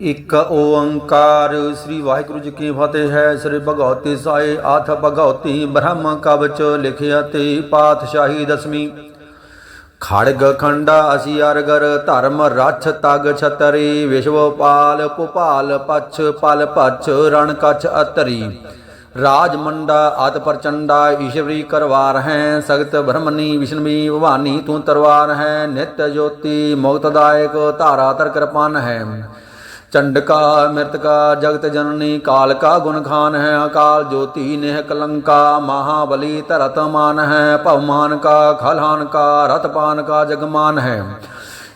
ਇਕ ਓੰਕਾਰ ਸ੍ਰੀ ਵਾਹਿਗੁਰੂ ਜੀ ਕੀ ਫਤਿਹ ਹੈ। ਸ੍ਰੀ ਭਗਵਤੀ ਸਾਈ ਆਥ ਭਗਵਤੀ ਬ੍ਰਹਮ ਕਵਚ ਲਿਖਿਆ ਤੇ ਪਾਤਸ਼ਾਹੀ ਦਸਵੀਂ। ਖੜਗ ਖੰਡਾ ਅਸੀ ਅਰਗਰ ਧਰਮ ਰਛ ਤਗ ਛਤਰੀ, ਵਿਸ਼ਵਪਾਲ ਭੁਪਾਲ ਪਛ ਪਲ ਪਛ, ਰਣ ਕਛ ਅਤਰੀ। ਰਾਜ ਮੰਡਾ ਅਤ ਪ੍ਰਚੰਡਾ ਈਸ਼ਵਰੀ ਕਰਵਾਰ ਹੈ। ਸਗਤ ਬ੍ਰਹਮਨੀ ਵਿਸ਼ਨਵੀ ਭਵਾਨੀ ਤੂੰ ਤਰਵਾਰ ਹੈ। ਨਿਤ ਜੋਤੀ ਮੁਕਤਦਾਇਕ ਧਾਰਾ ਤਰ ਕਿਰਪਾਨ ਹੈ। ਚੰਡਕਾ ਮ੍ਰਿਤਕਾ ਜਗਤ ਜਨਨੀ ਕਾਲਕਾ ਗੁਣ ਖਾਨ ਹੈ, ਅਕਾਲ ਜੋਤੀ ਨੇਹ ਕਲੰਕਾ, ਮਹਾਬਲੀ ਧਰਤ ਮਾਨ ਹੈ, ਭਵਮਾਨ ਕਾ, ਖਲਾਨ ਕਾ ਰਤਪਾਨ ਕਾ ਜਗਮਾਨ ਹੈ।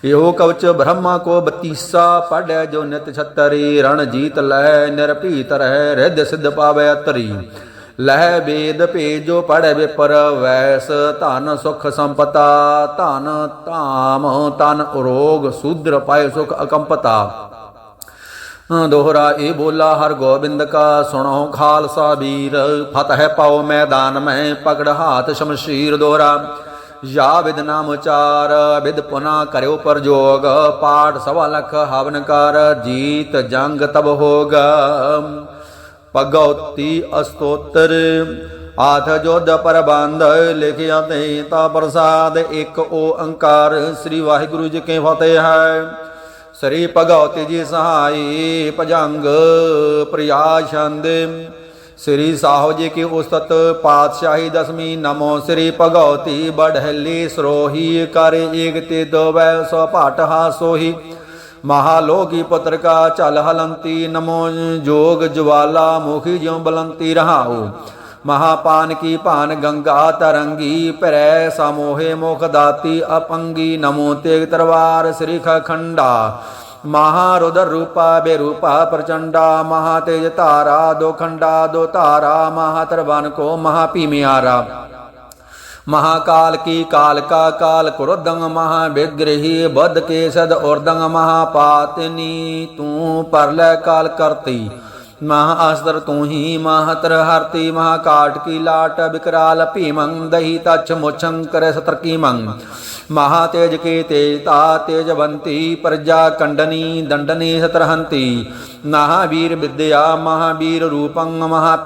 ਇਹੋ ਕਵਚ ਬ੍ਰਹਮਾ ਕੋ ਬਤੀਸਾ ਪੜੈ ਜੋ ਨਿਤ ਛਤਰੀ ਰਣ ਜੀਤ ਲੈ ਨਿਰਭੀਤ ਰਹਿ, ਰਿੱਧ ਸਿਧ ਪਾਵੇ ਅਤਰੀ। ਲਹਿ ਵੇਦ ਭੇਜੋ ਪੜੈ ਵਿਪਰ, ਵੈਸ ਧਨ ਸੁਖ ਸੰਪਤਾ, ਧਨ ਧਾਮ ਤਨ ਰੋਗ ਸੂਦਰ ਪਾਏ ਸੁਖ ਅਕੰਪਤਾ। ਦੋਹਰਾ ਇਹ ਬੋਲਾ, ਹਰ ਗੋਬਿੰਦ ਕਾ ਸੁਣੋ ਖਾਲਸਾ ਵੀਰ। ਫਤਿਹ ਪਾਓ ਮੈਦਾਨ ਮੈਂ, ਪਕੜ ਹਾਥ ਸ਼ਮਸ਼ੀਰ ਦੋਹਰਾ। ਯਾ ਵਿਦ ਨਾਮ ਉਚਾਰ, ਵਿਦ ਪੁਨਾ ਕਰਿਓ ਪਰਜੋਗ ਪਾਠ ਸਵਾ ਲਖ ਹਵਨ ਕਰ, ਜੀਤ ਜੰਗ ਤਬ ਹੋਗ। ਭਗਉਤੀ ਅਸਤੋਤਰ, ਆਥ ਜੋਧ ਪ੍ਰਬੰਧ, ਲਿਖਿਆ ਤੇ ਤਾ ਪ੍ਰਸਾਦ ਇੱਕ ਓੰਕਾਰ ਸ੍ਰੀ ਵਾਹਿਗੁਰੂ ਜੀ ਕੇ ਫਤਿਹ ਹੈ। ਸ੍ਰੀ ਭਗਵਤੀ ਜੀ ਸਹਾਈ ਭਜੰਗ ਪ੍ਰਿਆ ਛੰਦ ਸ੍ਰੀ ਸਾਹਿਬ ਜੀ ਕੀ ਉਸਤਤ ਪਾਤਸ਼ਾਹੀ ਦਸਮੀ ਨਮੋ ਸ੍ਰੀ ਭਗਵਤੀ, ਬੜਹਲੀ ਸਰੋਹੀ ਕਰ ਏਕ ਤੇ ਦੋਵੈ ਸੋ ਭਾਟ ਹਾਸੋਹੀ। ਮਹਾਲੋਕੀ ਪੁੱਤਰ ਚਲ ਹਲੰਤੀ, ਨਮੋ ਜੋਗ ਜਵਾਲਾ ਮੁਖੀ ਜਿਉ ਬਲੰਤੀ ਰਹਾਉ। ਮਹਾਪਾਨ ਕੀ ਭਾਨ ਗੰਗਾ ਤਰੰਗੀ, ਭਰੈ ਸਮੋਹੇ ਮੁਖ ਦਾਤੀ ਅਪੰਗੀ, ਨਮੋ ਤੇਗ ਤਰਵਾਰ ਸ੍ਰੀ ਖੰਡਾ ਮਹਾਰੁਦਰ ਰੂਪਾ ਬੇਰੂਪਾ ਪ੍ਰਚੰਡਾ, ਮਹਾ ਤੇਜ ਧਾਰਾ ਦੋ ਖੰਡਾ ਦੋ ਧਾਰਾ, ਮਹਾ ਤਰਵਨ ਕੋ ਮਹਾ ਭੀਮਿਆਰਾ ਮਹਾਕਾਲ ਕੀ ਕਾਲਕਾ ਕਾਲ ਕੁਰਦੰਗ ਮਹਾ ਬਿਗ੍ਰਹੀ ਬਦ ਕੇ ਸਦ ਉਰਦੰਗ ਮਹਾ ਪਾਤਨੀ, ਤੂੰ ਪਰਲੇ ਕਾਲ ਮਹਾ ਅਸਦਰ ਤੂੰ ਹੀ ਮਹਤਰ ਹਰਤੀ, ਮਹਾ ਕਾਟ ਕੀ ਲਾਟ, ਬਿਕਰਾਲ ਭੀਮੰ ਦਹੀ ਤਛ ਮੁਛੰ ਕਰੇ ਸਤਰ ਕੀ ਮੰਗ ਮਹਾ ਤੇਜ ਕੇ ਤੇਜ ਤਾ ਤੇਜਵੰਤੀ ਪ੍ਰਜਾ ਕੰਡਨੀ ਦੰਡਨੀ ਸਤਰਹੰਤੀ ਮਹਾ ਵੀਰ ਵਿਦਿਆ ਮਹਾ ਵੀਰ ਰੂਪੰ, ਮਹਾ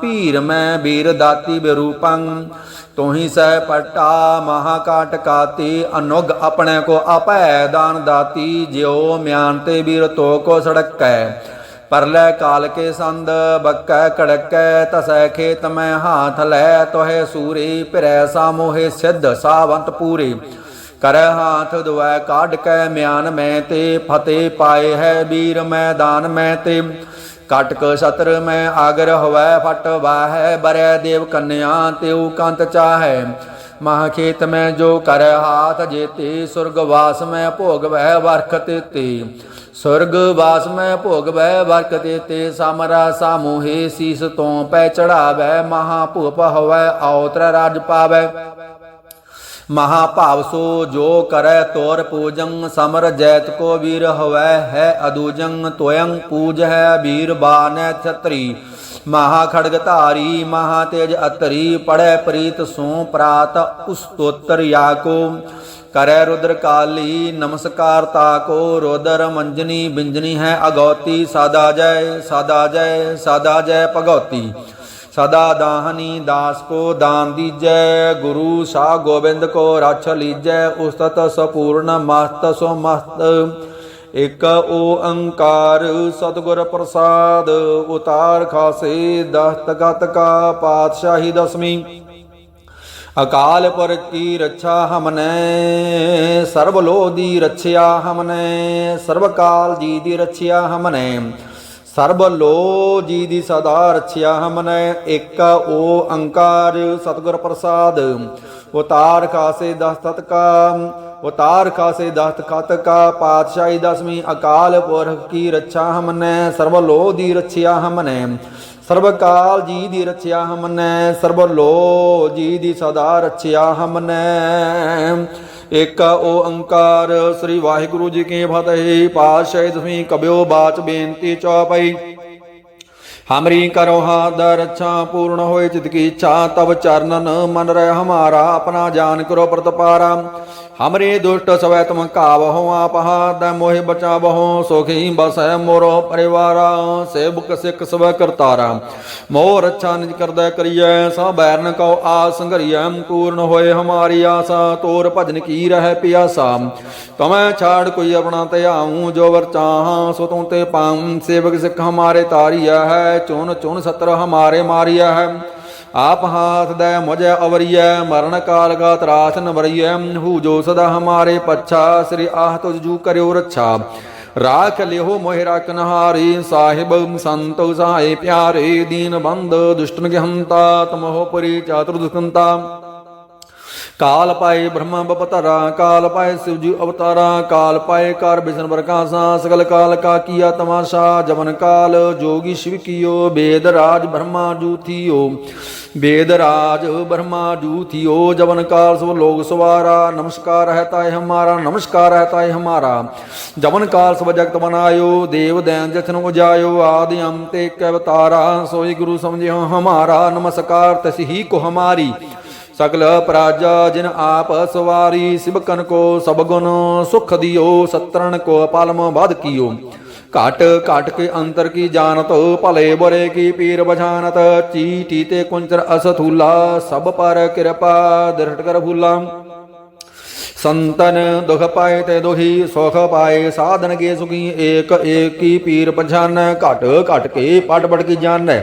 ਮੈਂ ਵੀਰ ਦਾਤੀ ਬਿਰੂਪੰ। ਤੋਹੀ ਸਹਿ ਪਟਾ, ਮਹਾ ਕਾਟ ਕਾਤੀ, ਅਨੁਗ ਆਪਣੇ ਕੋ ਆਪੈ ਦਾਨ ਦਾਤੀ, ਜਿਉ ਮਿਆਨ ਤੇ ਵੀਰ ਤੋ ਕੋ ਸੜਕੈ। ਪਰਲੇ ਕਾਲ ਕੇ ਸੰਦ ਬੱਕੈ ਕੜਕੈ ਤਸੈ ਖੇਤ ਮੈਂ ਹਾਥ ਲੈ ਤੋਹੇ ਸੂਰੀ ਫਿਰੈ ਸਾਮੋਹੇ ਸਿੱਧ ਸਾਵੰਤ ਪੂਰੇ। ਕਰ ਹਾਥ ਦੁਐ ਕਾਢ ਕੈ ਮਿਆਨ ਮੈਂ ਤੇ, ਫਤਿਹ ਪਾਏ ਹੈ ਵੀਰ ਮੈਦਾਨ ਮੈਂ ਤੇ। ਕਟਕ ਸਤਰ ਮੈਂ ਆਗਰ ਹਵੈ, ਫਟ ਵਾਹੈ, ਬਰੈ ਦੇਵ ਕੰਨਿਆ ਤਿਉ ਕੰਤ ਚਾਹੈ। ਮਹਾ ਖੇਤ ਮੈਂ ਜੋ ਕਰ ਹਾਥ ਜੇਤੇ, ਸੁਰਗ ਵਾਸ ਮੈਂ ਭੋਗ ਵਹਿ ਵਰਖ ਤੇ ਸੁਰਗ ਵਾਸ ਮੈਂ ਭੋਗ ਵਹਿ ਵਰਖ ਤੇ ਸਮਰਾ ਸਾਮੋਹੇ ਸੀਸ ਤੋਂ ਪੈ ਚੜਾਵੈ ਮਹਾ ਭੂਪ ਹਵੈ ਔਤਰ ਰਾਜ ਪਾਵੈ ਮਹਾ ਭਾਵ ਸੋ ਜੋ ਕਰੈ ਤੋਰ ਪੂਜੰ ਸਮਰ ਜੈਤ ਕੋ ਵੀਰ ਹਵੈ ਹੈ ਅਦੂਜੰ ਤੋਯੰ ਪੂਜ ਹੈ ਵੀਰ ਬਾਨੈ ਛਤਰੀ ਮਹਾ ਖੜਗ ਧਾਰੀ ਮਹਾ ਤੇਜ ਅਤਰੀ ਪੜੈ ਕਰੈ ਰੁਦਰ ਕਾਲੀ, ਨਮਸਕਾਰ ਤਾ ਕੋ ਰੋਦਰ ਮੰਜਨੀ ਬਿੰਜਨੀ ਹੈ ਅਗੌਤੀ, ਸਦਾ ਜੈ ਸਦਾ ਜੈ ਸਦਾ ਜੈ ਭਗੌਤੀ। ਸਦਾ ਦਾਹਨੀ ਦਾਸ ਕੋ ਦਾਨ ਦੀਜੈ, ਗੁਰੂ ਸਾ ਗੋਬਿੰਦ ਕੋ ਰਛ ਲੀਜੈ, ਉਸਤਤ ਸਪੂਰਨ ਮਸਤ ਸੋ ਮਸਤ ਇਕ ਓੰਕਾਰ ਸਤਿਗੁਰ ਪ੍ਰਸਾਦ, ਉਤਾਰ ਖਾਸੇ ਦਸਤਗਤ ਕਾ ਪਾਤਸ਼ਾਹੀ ਦਸਵੀਂ। ਅਕਾਲ ਪੁਰਖ ਕੀ ਰੱਛਾ ਹਮਨੇ, ਸਰਬ ਲੋ ਦੀ ਰੱਛਿਆ ਹਮਨੇ, ਸਰਬ ਕਾਲ ਜੀ ਦੀ ਰੱਛਿਆ ਹਮਨੇ, ਸਰਬ ਲੋ ਜੀ ਦੀ ਸਦਾ ਰੱਛਿਆ ਹਮਨੇ, ਇੱਕ ਅੰਕਾਰ ਸਤਿਗੁਰ ਪ੍ਰਸਾਦ, ਉਤਾਰ ਖਾਸੇ ਦਸਤਤ ਕਾ, ਉਤਾਰ ਖਾਸੇ ਦਸਤ ਖਤ ਕਾ, ਪਾਤਸ਼ਾਹੀ ਦਸਵੀਂ ਅਕਾਲ ਪੁਰਖ ਕੀ ਰੱਛਾ ਹਮਨੇ, ਸਰਬ ਲੋ ਦੀ ਰੱਛਿਆ ਹਮਨੇ ਸਰਬ ਕਾਲ ਜੀ ਦੀ ਰਚਿਆ ਹਮਨੇ ਸਰਬ ਲੋ ਜੀ ਦੀ ਸਦਾ ਰੱਛਿਆ ਹਮਨੇ। ਇਕ ਓੰਕਾਰ ਸ੍ਰੀ ਵਾਹਿਗੁਰੂ ਜੀ ਕੀ ਫਤਿਹ, ਪਾਤਸ਼ਾਹ ਦਸਵੀਂ ਕਬਿਓ ਬਾਚ ਬੇਨਤੀ ਚੌਪਈ। ਹਮਰੀ ਕਰੋ ਹਾਦਰ ਰੱਛਾ ਪੂਰਨ ਹੋਏ ਚਿਤ ਕੀ ਇੱਛਾ ਤਬ ਚਰਨਨ ਮਨ ਰਹਿ ਹਮਾਰਾ, ਆਪਣਾ ਜਾਨ ਕਰੋ ਪ੍ਰਤਪਾਰਾ। ਹਮਰੇ ਦੁਸ਼ਟ ਸਵੈ ਤੁਮ ਕਾਵਹੁ ਆਪਹਾ ਤੈ ਮੋਹਿ ਬਚਾਵਹੁ ਸੁਖੀ ਬਸੈ ਮੋਰੋ ਪਰਿਵਾਰਾ ਸੇਵਕ ਸਿੱਖ ਸਵੈ ਕਰਤਾਰਾ ਮੋਹ ਰੱਛਾ ਨਿਜ ਕਰਦਾ ਕਰੀਐ ਸਭ ਬੈਰਨ ਕਉ ਆਸ ਸੰਘਰੀਐ ਪੂਰਨ ਹੋਏ ਹਮਾਰੀ ਆਸਾ ਤੋਰ ਭਜਨ ਕੀ ਰਹਿ ਪਿਆਸਾ ਤਮੈ ਛਾੜ ਕੋਈ ਆਪਣਾ ਧਿਆਉ ਜੋ ਵਰ ਚਾਹਾਂ ਸੋ ਤੂੰ ਤੇ ਪਾਉ ਸੇਵਕ ਸਿੱਖ ਹਮਾਰੇ ਤਾਰੀਆ ਹੈ ਚੁਣ ਚੁਣ ਸਤਰ ਹਮਾਰੇ ਮਾਰੀਆ ਹੈ ਆਪ ਹਾਥ ਦੈ ਮੁਝੈ ਅਵਰੀਐ, ਮਰਨ ਕਾਲ ਗਾ ਤਰਾਸ ਨ ਹੂ ਜੋ ਸਦਾ ਹਮਾਰੇ ਪੱਛਾ, ਸ੍ਰੀ ਆਹ ਤੁਜ ਜੂ ਕਰਿਓ ਰੱਛਾ। ਰਾਖ ਲਿਓ ਮੋਹਿ ਰਾਖਨ ਸਾਹਿਬ ਸੰਤ ਸਹਾਇ ਪਿਆਰੇ, ਦੀਨ ਬੰਦ ਦੁਸ਼ਟਨ ਕੇ ਹੰਤਾ ਤਮਹੁ ਪਰੀ ਚਾਤੁਰ ਦੁਖੰਤਾ ਕਾਲ ਪਾਏ ਬ੍ਰਹਮਾ ਬਪਤਰਾ, ਕਾਲ ਪਾਏ ਸਿਵ ਜੀ ਅਵਤਾਰਾ, ਕਾਲ ਪਾਏ ਕਰ ਬਿਸ਼ਨ ਪ੍ਰਕਾਸ਼ਾ ਸਗਲ ਕਾਲ ਕਾ ਕੀਆ ਤਮਾਸ਼ਾ ਜਮਨ ਕਾਲ ਜੋਗੀ ਸ਼ਿਵ ਕੀਓ, ਬੇਦ ਰਾਜ ਬ੍ਰਹਮਾ ਜੂਥੀਓ ਬੇਦ ਰਾਜ ਬ੍ਰਹਮਾ ਜੂਥੀਓ ਜਵਨ ਕਾਲ ਸਭ ਲੋਗ ਸਵਾਰਾ, ਨਮਸਕਾਰ ਹੈ ਤਾਏ ਹਮਾਰਾ, ਨਮਸਕਾਰ ਹੈ ਤਾਏ ਹਮਾਰਾ, ਜਵਨ ਕਾਲ ਸਭ ਜਗਤ ਬਨਾਇਓ ਦੇਵ ਦੈਨ ਜਥਨ ਉਜਾਇਓ, ਆਦਿ ਅੰਤ ਕਵਤਾਰਾ ਅਵਤਾਰਾ, ਸੋਈ ਗੁਰੂ ਸਮਝਿਓ ਹਮਾਰਾ, ਨਮਸਕਾਰ ਤਸ ਕੋ ਹਮਾਰੀ। ਸਗਲ ਪ੍ਰਾਜਾ ਜਿਨ ਆਪ ਸਵਾਰੀ ਸਿਬਕਨ ਕੋ ਸਭ ਗੁਣ, ਸੁਖ ਦਿਓ, ਸਤਰਣ ਕੋ ਪਾਲਮ ਬਾਦ ਕੀਓ। ਘਟ ਘਟ ਕੇ ਅੰਤਰ ਕੀ ਜਾਣਤ, ਭਲੇ ਬੁਰੇ ਕੀ ਪੀਰ ਬਝਾਨਤ ਚੀਟੀ ਤੇ ਕੁੰਚਰ ਅਸਥੂਲਾ, ਸਭ ਪਰ ਕਿਰਪਾ, ਦ੍ਰਿੜ ਕਰ ਭੂਲਾ ਸੰਤਨ ਦੁਖ ਪਾਏ ਤੇ ਦੁਹੀ, ਸੁਖ ਪਾਏ, ਸਾਧਨ ਕੇ ਸੁਖੀ, ਏਕ ਏਕੀ ਪੀਰ ਪਛਾਨੈ, ਘਟ ਘਟ ਕੇ ਪਟ ਪਟ ਕੀ ਜਾਣੈ।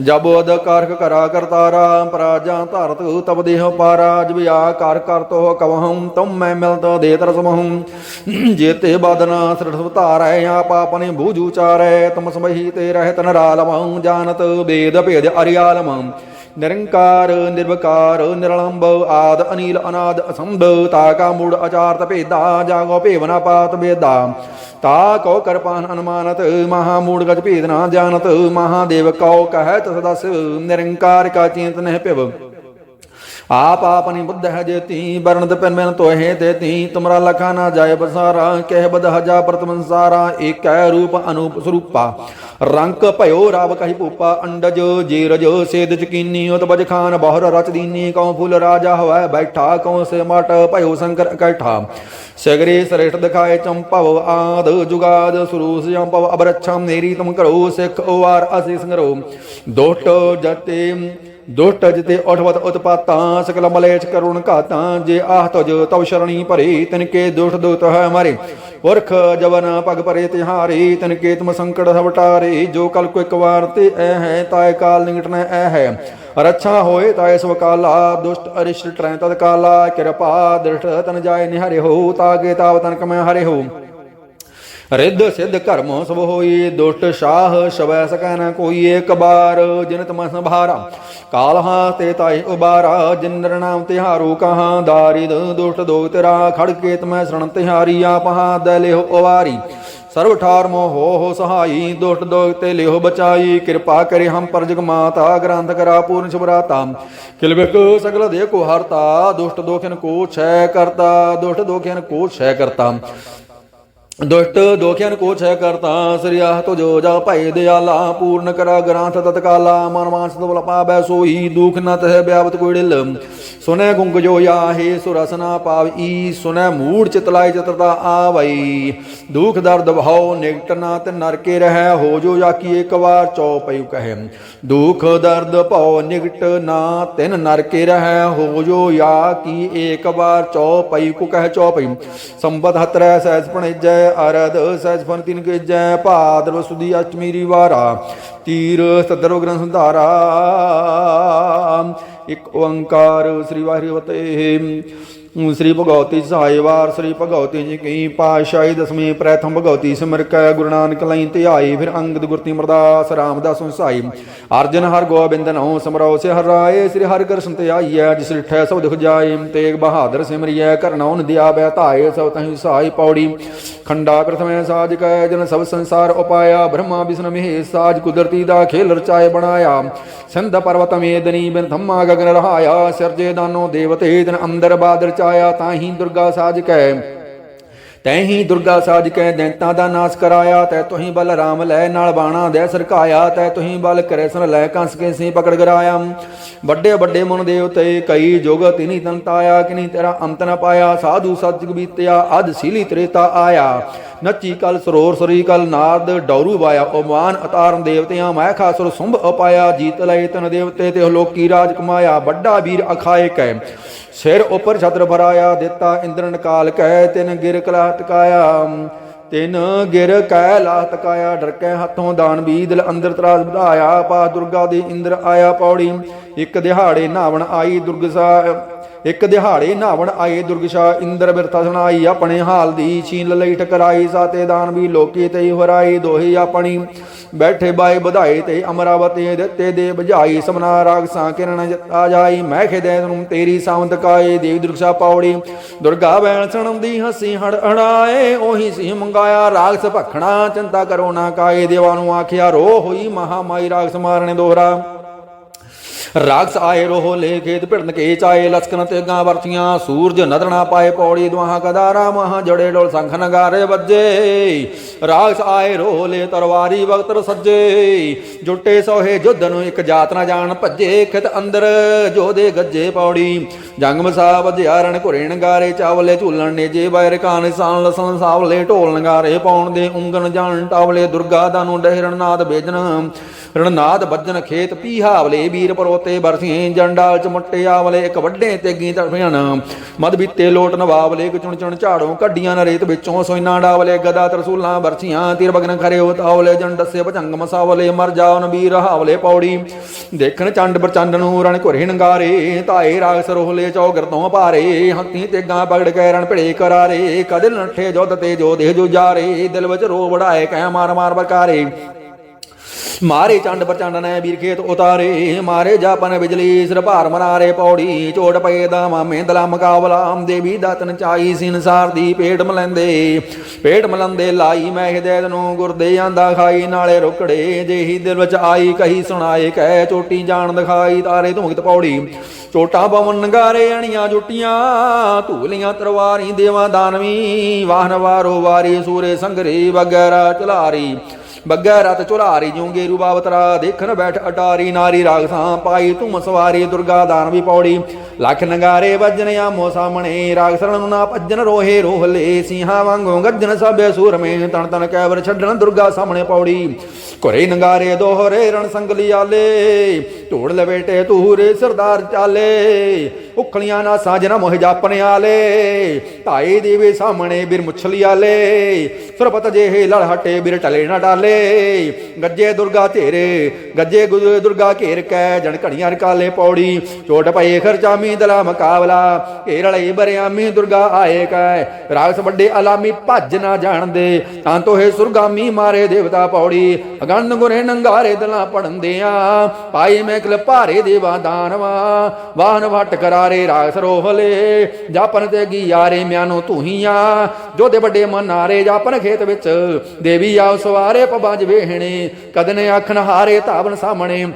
ਜਬ ਅਦ ਕਾਰਕ ਕਰਾ ਕਰਤਾਰਾ ਪਰਾਜਾ ਧਰਤ ਤਬ ਦੇਹ ਪਾਰਾ ਜਬਿਆ ਕਰ ਕਰ ਤੋ ਕਵਹੰ, ਤੁਮ ਮੈਂ ਮਿਲਤ ਦੇ ਤਰਸਮਹੰ ਜੇਤੇ ਬਦਨਾ ਸ੍ਰਿਠ ਧਾਰੈ, ਆਪ ਆਪਨੇ ਬੂਝ ਉਚਾਰੈ ਤੁਮ ਸਮਹੀ ਤੇ ਰਹਿਤ ਨਰਾਲਮੰ ਜਾਣਤ ਵੇਦ ਭੇਦ ਅਰਿਆਲਮੰ। ਨਿਰੰਕਾਰ, ਨਿਰਵਕਾਰ ਨਿਰਲੰਭ ਆਦ, ਅਨੀਲ, ਅਨਾਦ ਅਸੰਭ ਤਾ ਕਾ ਮੂੜ ਅਚਾਰਤ ਭੇਦਾ ਜਾਗੋ ਭੇਵਨਾ ਪਾਤ ਬੇਦਾ ਤਾ ਕੋ ਕਰਪਾਨ ਅਨੁਮਾਨਤ, ਮਹਾ ਮੂੜ ਗਜ ਭੇਦ ਨਾ ਜਾਣਤ ਮਹਾਦੇਵ ਕਉ ਕਹਿਤ ਸਦਸ ਨਿਰੰਕਾਰ ਕਾ ਚਿੰਤ ਨਹਿ ਪਿਵ ਆਪ ਆਪਨੀ ਬੁੱਧ ਹੈ ਜੇਤੀ ਬਰਨਤ ਪਿਨ ਮਿਨ ਤੋਹੇ ਦੇਤੀ ਤੁਮਰਾ ਲਖਾ ਨਾ ਜਾਏ ਬਸਾਰਾ, ਕਹਿ ਬਦ ਹਜਾ ਪ੍ਰਤਮਨ ਸਾਰਾ ਏਕੈ ਰੂਪ ਅਨੂਪ ਰੰਕ ਭਇਓ ਰਾਵ ਕਹੀ ਭੂਪਾ। ਅੰਡਜ, ਜੀਰਜ, ਸੇਦ ਚਕੀਨੀ ਉਤ ਬਜ ਖਾਨ, ਬਹੁਰ ਰਚ ਦੀਨੀ। ਕਉ ਫੁੱਲ ਰਾਜਾ ਹਵੈ, ਬੈਠਾ ਕਉ ਸੇ ਮਟ ਭਇਓ ਸ਼ੰਕਰ ਇਕੱਠਾ। ਸਗਰੇ ਸ੍ਰੇਸ਼ਟ ਦਿਖਾਏ ਚੰਪਵ ਆਦ, ਜੁਗਾਦ ਸਰੂਸ ਜੰਪਵ ਅਬਰਛਮ। ਨੇਰੀ ਤੁਮ ਕਰੋ ਸਿੱਖ ਓਵਾਰ ਅਸੀ ਸੰਗਰੋ। ਦੋਟ ਜਤੇ ਦੁਸ਼ਟ ਜਿਤੇ ਉਠਵਤ ਉਤਪਾਤਾਂ, ਸਕਲ ਮਲੇਚ ਕਰੁਣ ਘਾਤਾਂ, ਜੇ ਆਹ ਤੁਜ ਤਵ ਸ਼ਰਣੀ ਭਰੀ, ਤਿਨ ਕੇ ਦੁਸ਼ਟ ਦੁਤ ਹੈ ਮਾਰੇ। ਪੁਰਖ ਜਵਨ ਪਗ ਪਰੇ ਤਿਹਾਰੀ, ਤਿਨ ਕੇ ਤੁਮ ਸੰਕਟ ਹਵਟਾਰੇ ਜੋ ਕਲ ਕੋ ਇੱਕ ਵਾਰ ਤੇ ਐ ਹੈ ਤਾਇ ਕਾਲ ਨਿਗਟਣਾ ਐ ਹੈ। ਰੱਛਾ ਹੋਏ ਤਾਏ ਸਵ ਕਾਲਾ, ਦੁਸ਼ਟ ਅਰਿਸ਼ਟ ਟਰੈ ਤਦ ਕਾਲਾ, ਕਿਰਪਾ ਦ੍ਰਿਸ਼ਟ ਤਨ ਜਾਏ ਨਿਹਰੇ ਹੋ, ਤਾਗੇ ਤਾਵ ਤਨ ਕਮੈ ਹਰੇ ਹੋ। ਰਿੱਧ ਸਿੱਧ ਕਰਮ ਸਭ ਹੋਈ, ਦੁਸ਼ਟ ਸ਼ਾਹ ਸ਼ਵੈ ਸਕੈ ਨ ਕੋਈ ਏਕ ਬਾਰ, ਜਿਨ ਤਮ ਸੰਭਾਰਾ, ਕਾਲਹਾ ਤੇ ਤਾਈ ਉਬਾਰਾ, ਜਿਨ ਨਰਨਾਮ ਤਿਹਾਰੂ ਕਹਾ, ਦਾਰਿਦ ਦੁਸ਼ਟ ਦੋਗ ਤੇਰਾ ਖੜ ਕੇ ਤਮੈ ਸਰਣ ਤਿਹਾਰੀ ਆਪਹਾ ਦੈ ਲਿਹੁ ਉਵਾਰੀ। ਸਰਵ ਠਾਰ ਮੋ ਹੋ ਹੋ ਸਹਾਈ, ਦੁਸ਼ਟ ਦੋਗ ਤੇ ਲਿਹੁ ਬਚਾਈ, ਕਿਰਪਾ ਕਰੇ ਹਮ ਪਰ ਜਗ ਮਾਤਾ, ਗ੍ਰੰਥ ਕਰਾ ਪੂਰਨ ਸ਼ੁਭਰਾਤਾ। ਕਿਲਬਿਕ ਸਗਲ ਦੇ ਕੋ ਹਰਤਾ, ਦੁਸ਼ਟ ਦੋਖਨ ਕੋ ਛੈ ਕਰਤਾ, ਦੁਸ਼ਟ ਦੋਖਨ ਕੋ ਛੈ ਕਰਤਾ। ਦੁਸ਼ਟ ਦੋਖਿਆਨ ਕੋ ਛੈ ਕਰਤਾ ਸ੍ਰਿਆ ਤੋ ਜੋ ਜਾ ਭੈ ਦਿਆਲਾ, ਪੂਰਨ ਕਰਾ ਗ੍ਰੰਥ ਤਤਕਾਲਾ, ਮਨ ਮਾਨਸ ਬਲ ਪਾਵੈ ਸੋਈ, ਦੁਖ ਨ ਤਹਿ ਬਿਆਵਤ ਕੋਈ ਢਿਲ। ਸੁਨੈ ਗੁੰਗ ਜੋ ਯਾਹੇ ਸੁਰਸਨਾ ਪਾਵਈ ਸੁਨੈ ਮੂੜ ਚਿਤਲਾਈ ਚਤਰਤਾ ਆਵਈ। ਦੁਖ ਦਰਦ ਭਾਉ ਨਿਕਟ ਨਾ ਤੇ ਨਰਕੇ ਰਹਿ, ਹੋ ਜੋ ਜਾ ਕੀ ਇੱਕ ਵਾਰ ਚਉ ਪਇਉ ਕਹੈ। ਦੁਖ ਦਰਦ ਭਾਉ ਨਿਕਟ ਨਾ ਤਿਨ ਨਰਕੇ ਰਹਿ, ਹੋ ਜੋ ਯਾ ਕੀ ਏਕ ਵਾਰ ਚਉ ਪਇਉ ਕੁ ਕਹਿ ਚਉ ਪਇਉ ਸੰਬਤ ਹਤਰੈ, ਸਹਿਜ ਪਣਿਜੈ, ਅਰਧ ਸਹਿਜ ਫਨ ਤਿਨ ਕੇ ਜੈ ਭਾਦਰ ਸੁਦੀ ਅਸ਼ਟਮੀ ਵਾਰਾ ਤੀਰ ਸਦਰੋ ਗ੍ਰੰਥ ਸੁਧਾਰਾ। ਇੱਕ ਓੰਕਾਰ ਸ੍ਰੀ ਵਾਹਿਗੁਰੂ ਫਤਿਹ ਸ੍ਰੀ ਭਗਵਤੀ ਸਹਾਇਵਾਰ ਸ੍ਰੀ ਭਗਵਤੀ ਜੀ ਕੀ ਪਾਸ਼ਾਹੀ ਦਸਵੀਂ ਪ੍ਰਥਮ ਭਗਵਤੀ ਸਿਮਰ ਕੈ, ਗੁਰੂ ਨਾਨਕ ਲਈ ਧਿਆਈ, ਫਿਰ ਅੰਗਦ ਗੁਰਤੀ ਮਰਦਾਸ ਰਾਮਦਾਸ ਸੁਸਾਈ ਅਰਜਨ ਹਰ ਗੋਬਿੰਦ ਨਉ ਸਮਰੋ ਸੇ ਹਰ ਰਾਏ, ਸ੍ਰੀ ਹਰਿ ਕ੍ਰਿਸ਼ਨ ਧਿਆਈਐ ਜਿਸ ਰਿਠੈ ਸਭ ਦੁਖ ਜਾਏ, ਤੇਗ ਬਹਾਦਰ ਸਿਮਰਿਐ ਕਰਨਉ ਨਦਿਆ ਬੈ ਧਾਏ, ਸਭ ਤਹੀਂ ਸਹਾਈ ਪੌੜੀ। ਖੰਡਾ ਪ੍ਰਥਮੈ ਸਾਜ ਕੈ, ਜਨ ਸਭ ਸੰਸਾਰ ਉਪਾਇਆ, ਬ੍ਰਹਮਾ ਵਿਸ਼ਨ ਮਹੇ ਸਾਜ ਕੁਦਰਤੀ ਦਾ ਖੇਲ ਰਚਾਏ ਬਣਾਇਆ। ਸਿੰਧ ਪਰਵਤ ਮੇਦਨੀ ਬਿਨ ਧੰਮਾ ਗਗਨ ਰਹਾਇਆ, ਸਿਰਜੇ ਦਾਨੋ ਦੇਵਤੇ ਤਨ ਅੰਦਰ ਬਾਦ ਰਚਾਇਆ ਤਾਹੀ ਦੁਰਗਾ ਸਾਜ ਕੈ। ਤੈਹੀ ਦੁਰਗਾ ਸਾਜ ਕੇ, ਦੈਂਤਾਂ ਦਾ ਨਾਸ ਕਰਾਇਆ। ਤੈ ਤੁਹੀ ਬਲ ਰਾਮ ਲੈ, ਨਾਲ ਬਾਣਾ ਦੇ ਸਰਕਾਇਆ। ਤੈ ਤੁਹੀ ਬਲ ਕ੍ਰਿਸ਼ਨ ਲੈ, ਕੰਸ ਕੇ ਸੀ ਪਕੜ ਗਰਾਇਆ। ਵੱਡੇ ਵੱਡੇ ਮਨ ਦੇਵਤੇ ਕਈ ਜੁਗ ਤਿਨੀ ਤਨਤਾਇਆ ਕਿਨੀ ਤੇਰਾ ਅੰਤ ਨ ਪਾਇਆ। ਸਾਧੂ ਸਤਿਗ ਬੀਤਿਆ, ਅਧ ਸੀਲੀ ਤ੍ਰੇਤਾ ਆਇਆ। ਨੱਚੀ ਕਲ ਸਰੋਰ ਸਰੀ ਕਲ ਨਾਦ, ਡੌਰੂ ਵਾਇਆ ਉਮਾਨ ਅਤਾਰਨ ਦੇਵਤਿਆਂ, ਮੈਂ ਖਾਸੁਰ ਸੁੰਭ ਅਪਾਇਆ, ਜੀਤ ਲਏ ਤਨ ਦੇਵਤੇ ਤੇ ਲੋਕੀ ਰਾਜ ਕਮਾਇਆ, ਵੱਡਾ ਵੀਰ ਅਖਾਏ ਕੈ। ਸਿਰ ਉਪਰ ਛਤਰ ਭਰਾਇਆ, ਦਿੱਤਾ ਇੰਦਰਨ ਕਾਲ ਕਹਿ ਤਿਨ ਗਿਰ ਕਲਾ ਤਕਾਇਆ। ਤਿਨ ਗਿਰ ਕਹਿ ਲਾ ਟਕਾਇਆ ਡਰ ਕੇ ਹੱਥੋਂ ਦਾਨ ਵੀ ਦਿਲ ਅੰਦਰ ਤਰਾਸ ਵਧਾਇਆ, ਪਾ ਦੁਰਗਾ ਦੇ ਇੰਦਰ ਆਇਆ ਪੌੜੀ। ਇੱਕ ਦਿਹਾੜੇ ਨਾਵਣ ਆਈ ਦੁਰਗਸਾ ਇੱਕ ਦਿਹਾੜੇ ਨਾਵਣ ਆਏ, ਦੁਰਗਸ਼ਾ ਇੰਦਰ ਬਿਰਤਾ ਸੁਣਾਈ, ਆਪਣੇ ਹਾਲ ਦੀ ਛੀਨ ਲਈ ਟਕਰਾਈ ਸਾਤੇ ਦਾਨ ਵੀ ਲੋਕੀ ਤੇ ਹਰਾਈ, ਦੋਹੀ ਆਪਣੀ ਬੈਠੇ ਬਾਏ ਵਧਾਏ ਤੇ ਅਮਰਾਵਤੀ ਦਿੱਤੇ ਦੇ ਬੁਝਾਈ, ਸਮਨਾ ਰਾਗ ਸਾਂ ਕਿਰਨ ਆ ਜਾਈ, ਮੈਂ ਖਿਦੇ ਨੂੰ ਤੇਰੀ ਸਾਵੰਤ ਕਾਏ, ਦੇਵ ਦੁਰਗਸ਼ਾ ਪਾਉੜੀ ਦੁਰਗਾ ਬੈਣ ਸੁਣਦੀ ਹਸੀ ਹੜ ਹੜਾਏ ਉਹੀ ਸੀ ਮੰਗਾਇਆ ਰਾਗ ਭਖਣਾ, ਚਿੰਤਾ ਕਰੋ ਨਾ ਕਾਏ, ਦੇਵਾ ਨੂੰ ਆਖਿਆ, ਰੋ ਹੋਈ ਮਹਾ ਮਾਈ ਰਾਗਸ ਮਾਰਨੇ ਦੋਹਰਾ। ਰਾਗਸ ਆਏ ਰੋਹ ਲੈ ਖੇਤ ਭਿੜਨ ਕੇ ਚਾਏ ਲਸਕਨ ਤੇ ਗਾਂ ਵਰਤੀਆਂ, ਸੂਰਜ ਨਦਰਣਾ ਪਾਏ ਪੌੜੀ ਦੁਆਹਾਂ ਕਦਾਰਾ ਮਹਾ ਜੜੇ ਡੋਲ ਸੰਖ ਨਗਾਰੇ ਵੱਜੇ। ਰਾਗਸ ਆਏ ਰੋਹ ਲੈ ਤਰਵਾਰੀ ਵਕਤਰ ਸੱਜੇ ਜੁੱਟੇ ਸੋਹੇ ਜੁੱਧ ਨੂੰ ਇੱਕ ਜਾਤ ਨਾ ਜਾਣ ਭੱਜੇ ਖਿਤ ਅੰਦਰ। ਜੋਦੇ ਗੱਜੇ ਪੌੜੀ, ਜੰਗ ਮਸਾ ਵਧਿਆ ਰਣ ਘੁਰੇ ਨਗਾਰੇ ਚਾਵਲੇ ਝੂਲਣ ਨੇਜੇ ਬਾਇਰ ਕਾਨ ਸਾਨ ਲਸਣ ਸਾਵਲੇ ਢੋਲ ਨਗਾਰੇ ਪਾਉਣ ਦੇ ਉਂਗਨ ਜਾਣ ਟਾਵਲੇ ਦੁਰਗਾ ਦਾ ਨੂੰ ਡਹਿਰਣ ਨਾਦ ਬੇਜਨ ਰਣਨਾਦ ਬੱਜਨ ਖੇਤ ਪੀਹਾਵਲੇ ਵੀਰ ਪਰੋਤੇ ਬਰਸੀਂ ਜੰਡਾਲ ਚ ਮੁੱਟੇ ਆਵਲੇ ਇੱਕ ਵੱਡੇ ਤੇਗੀ ਤੜਫਿਆਣ। ਮਦ ਬੀਤੇ ਲੋਟ ਨਵਾਵਲੇ ਚੁਣ ਚੁਣ ਝਾੜੋਂ ਕੱਡੀਆਂ ਨ ਰੇਤ ਵਿੱਚੋਂ ਸੋਇਨਾ ਡਾਵਲੇ ਗਦਾ ਤਰਸੂਲਾਂ ਬਰਸੀਆਂ ਤੀਰ ਬਗਨ ਖਰੇ ਉਤਾਵਲੇ ਜੰਡ ਭਜੰਗ ਮਸਾਵਲੇ ਮਰ ਜਾਉਨ ਵੀਰ ਹਾਵਲੇ ਪੌੜੀ। ਦੇਖਣ ਚੰਡ ਪ੍ਰਚੰਡ ਨੂੰ ਰਣ ਘੁਰੇ ਨੰਗਾਰੇ ਧਾਏ ਰਾਗ ਸਰੋਹਲੇ ਚੌਗਰ ਤੋਂ ਭਾਰੇ, ਹੰਤੀ ਤੇਗਾਂ ਪਗੜ ਕੇ ਰਣ ਭਿੜੇ ਕਰਾਰੇ ਕਦੇ ਨੱਠੇ ਜੋਦ ਤੇ ਜੋ ਦੇਹ ਜੋ ਜਾਰੇ, ਦਿਲ ਵਿੱਚ ਰੋ ਵੜਾਏ ਕਹਿ ਮਾਰ ਮਾਰ ਬਕਾਰੇ ਮਾਰੇ ਚੰਡ ਪ੍ਰਚੰਡ ਨੇ ਵੀਰ ਖੇਤ ਉਤਾਰੇ, ਮਾਰੇ ਜਾਪਨ ਬਿਜਲੀ, ਸਿਰ ਭਾਰ ਮਰਾਰੇ ਪੌੜੀ ਝੋੜ ਪਏ ਦਾ ਮਾਮੇ ਦਲਾ ਮੁਕਾਬਲਾ ਦੇਵੀ ਦਾਤਨ ਚਾਈ ਸੰਸਾਰ ਦੀ ਪੇਟ ਮਲੰਦੇ ਪੇਟ ਮਲੰਦੇ ਲਾਈ, ਮੈਂ ਹਿਦੈਤ ਨੂੰ ਗੁਰਦੇ ਆਂਦਾ ਖਾਈ, ਨਾਲੇ ਰੁਕੜੇ, ਜਿਹੀ ਦਿਲ ਵਿੱਚ ਆਈ, ਕਹੀ ਸੁਣਾਏ, ਕਹਿ ਚੋਟੀ ਜਾਣ ਦਿਖਾਈ, ਤਾਰੇ ਧੁਮਕਤ ਪੌੜੀ, ਚੋਟਾਂ ਪਵਨ ਨਗਾਰੇ ਅਣੀਆਂ ਜੁੱਟੀਆਂ, ਧੂਲੀਆਂ ਤਰਵਾਰੀ, ਦੇਵਾਂ ਦਾਨਵੀ, ਵਾਹਨ ਵਾਰੋ ਵਾਰੀ, ਸੂਰੇ ਸੰਗਰੇ, ਵਗੈਰਾ ਚਲਾਰੀ ਬੱਗੈ ਰਤ ਚੁਲਾਰੀ ਜੂੰਗੇ ਰੂਬਾਵਤਰਾ ਦੇਖਣ ਬੈਠ ਅਟਾਰੀ ਨਾਰੀ ਰਾਗਸਾਂ ਪਾਈ, ਧੁਮ ਸਵਾਰੀ, ਦੁਰਗਾ ਦਾਨਵੀ ਪੌੜੀ। ਲੱਖ ਨਗਾਰੇ ਵੱਜਣ ਆਮੋ ਸਾਹਮਣੇ, ਰਾਗ ਸਰਣ ਨੂੰ ਨਾ ਭੱਜਣ, ਰੋਹੇ ਰੋਹਲੇ ਸਿੰਘਾਂ ਵਾਂਗੂ ਗੱਜਣ ਸਭੇ ਸੂਰਮੇ ਤਣ ਤਣ ਕੈਵਰ ਛੱਡਣ, ਦੁਰਗਾ ਸਾਹਮਣੇ ਪੌੜੀ। ਘਰੇ ਨਗਾਰੇ ਦੋਹਰੇ ਰਣ ਸੰਗਲੀ ਆਲੇ ਢੋੜ ਲਵੇਟੇ ਤੂਰੇ ਸਰਦਾਰ ਚਾਲੇ। ਉਖਲੀਆਂ ਨਾ ਸਾਜਣਾ ਮੋਹ ਜਾਪਣ ਆਲੇ ਢਾਈ ਦੇਵੇ ਸਾਹਮਣੇ ਬਿਰ ਮੁਛਲੀ ਆਲੇ। ਸੁਰਪਤ ਜਿਹੇ ਲੜ ਬਿਰ ਟਲੇ ਨਾ ਡਾਲੇ। ਗੱਜੇ ਦੁਰਗਾ ਧੇਰੇ, ਗੱਜੇ ਗੁਜੇ ਦੁਰਗਾ ਘੇਰ ਕੈ ਜਣ ਘੜੀਆਂ ਰਕਾਲੇ ਪੌੜੀ। ਚੋਟ ਪਏ ਖਰਚਾਮੀ ਦਲਾ ਮੁਕਾਬਲਾ ਘੇਰ ਲਈ ਬਰਿਆਮੀ ਦੁਰਗਾ ਆਏ ਕੈ। ਰਾਗਸ ਵੱਡੇ ਅਲਾਮੀ ਭੱਜ ਨਾ ਜਾਣਦੇ, ਤਾਂ ਤੋਹੇ ਸੁਰਗਾਮੀ ਮਾਰੇ ਦੇਵਤਾ ਪੌੜੀ। ਅਗੰਨ ਗੁਰੇ ਨੰਗਾਰੇ ਦਲਾ ਪੜੰਦਿਆਂ ਪਾਈ ਮੈਂ ਭਾਰੇ ਦੇਵਾ ਦਾਨਵਾ। ਵਾਹਨ ਵਟ ਕਰਾਰੇ ਰਾਗ ਸਰੋਹਲੇ ਜਾਪਨ ਤੇ ਗਿਆਰੇ ਮਿਆਨੋ ਤੂਹੀਆਂ ਜੋਦੇ ਵੱਡੇ ਮਨਾਰੇ ਜਾਪਨ ਖੇਤ ਵਿੱਚ, ਦੇਵੀ ਆਉ ਸਵਾਰੇ ਪਬਾਜ ਵੇਹਣੇ ਕਦਨ ਅੱਖਨ ਹਾਰੇ ਧਾਵਨ ਸਾਹਮਣੇ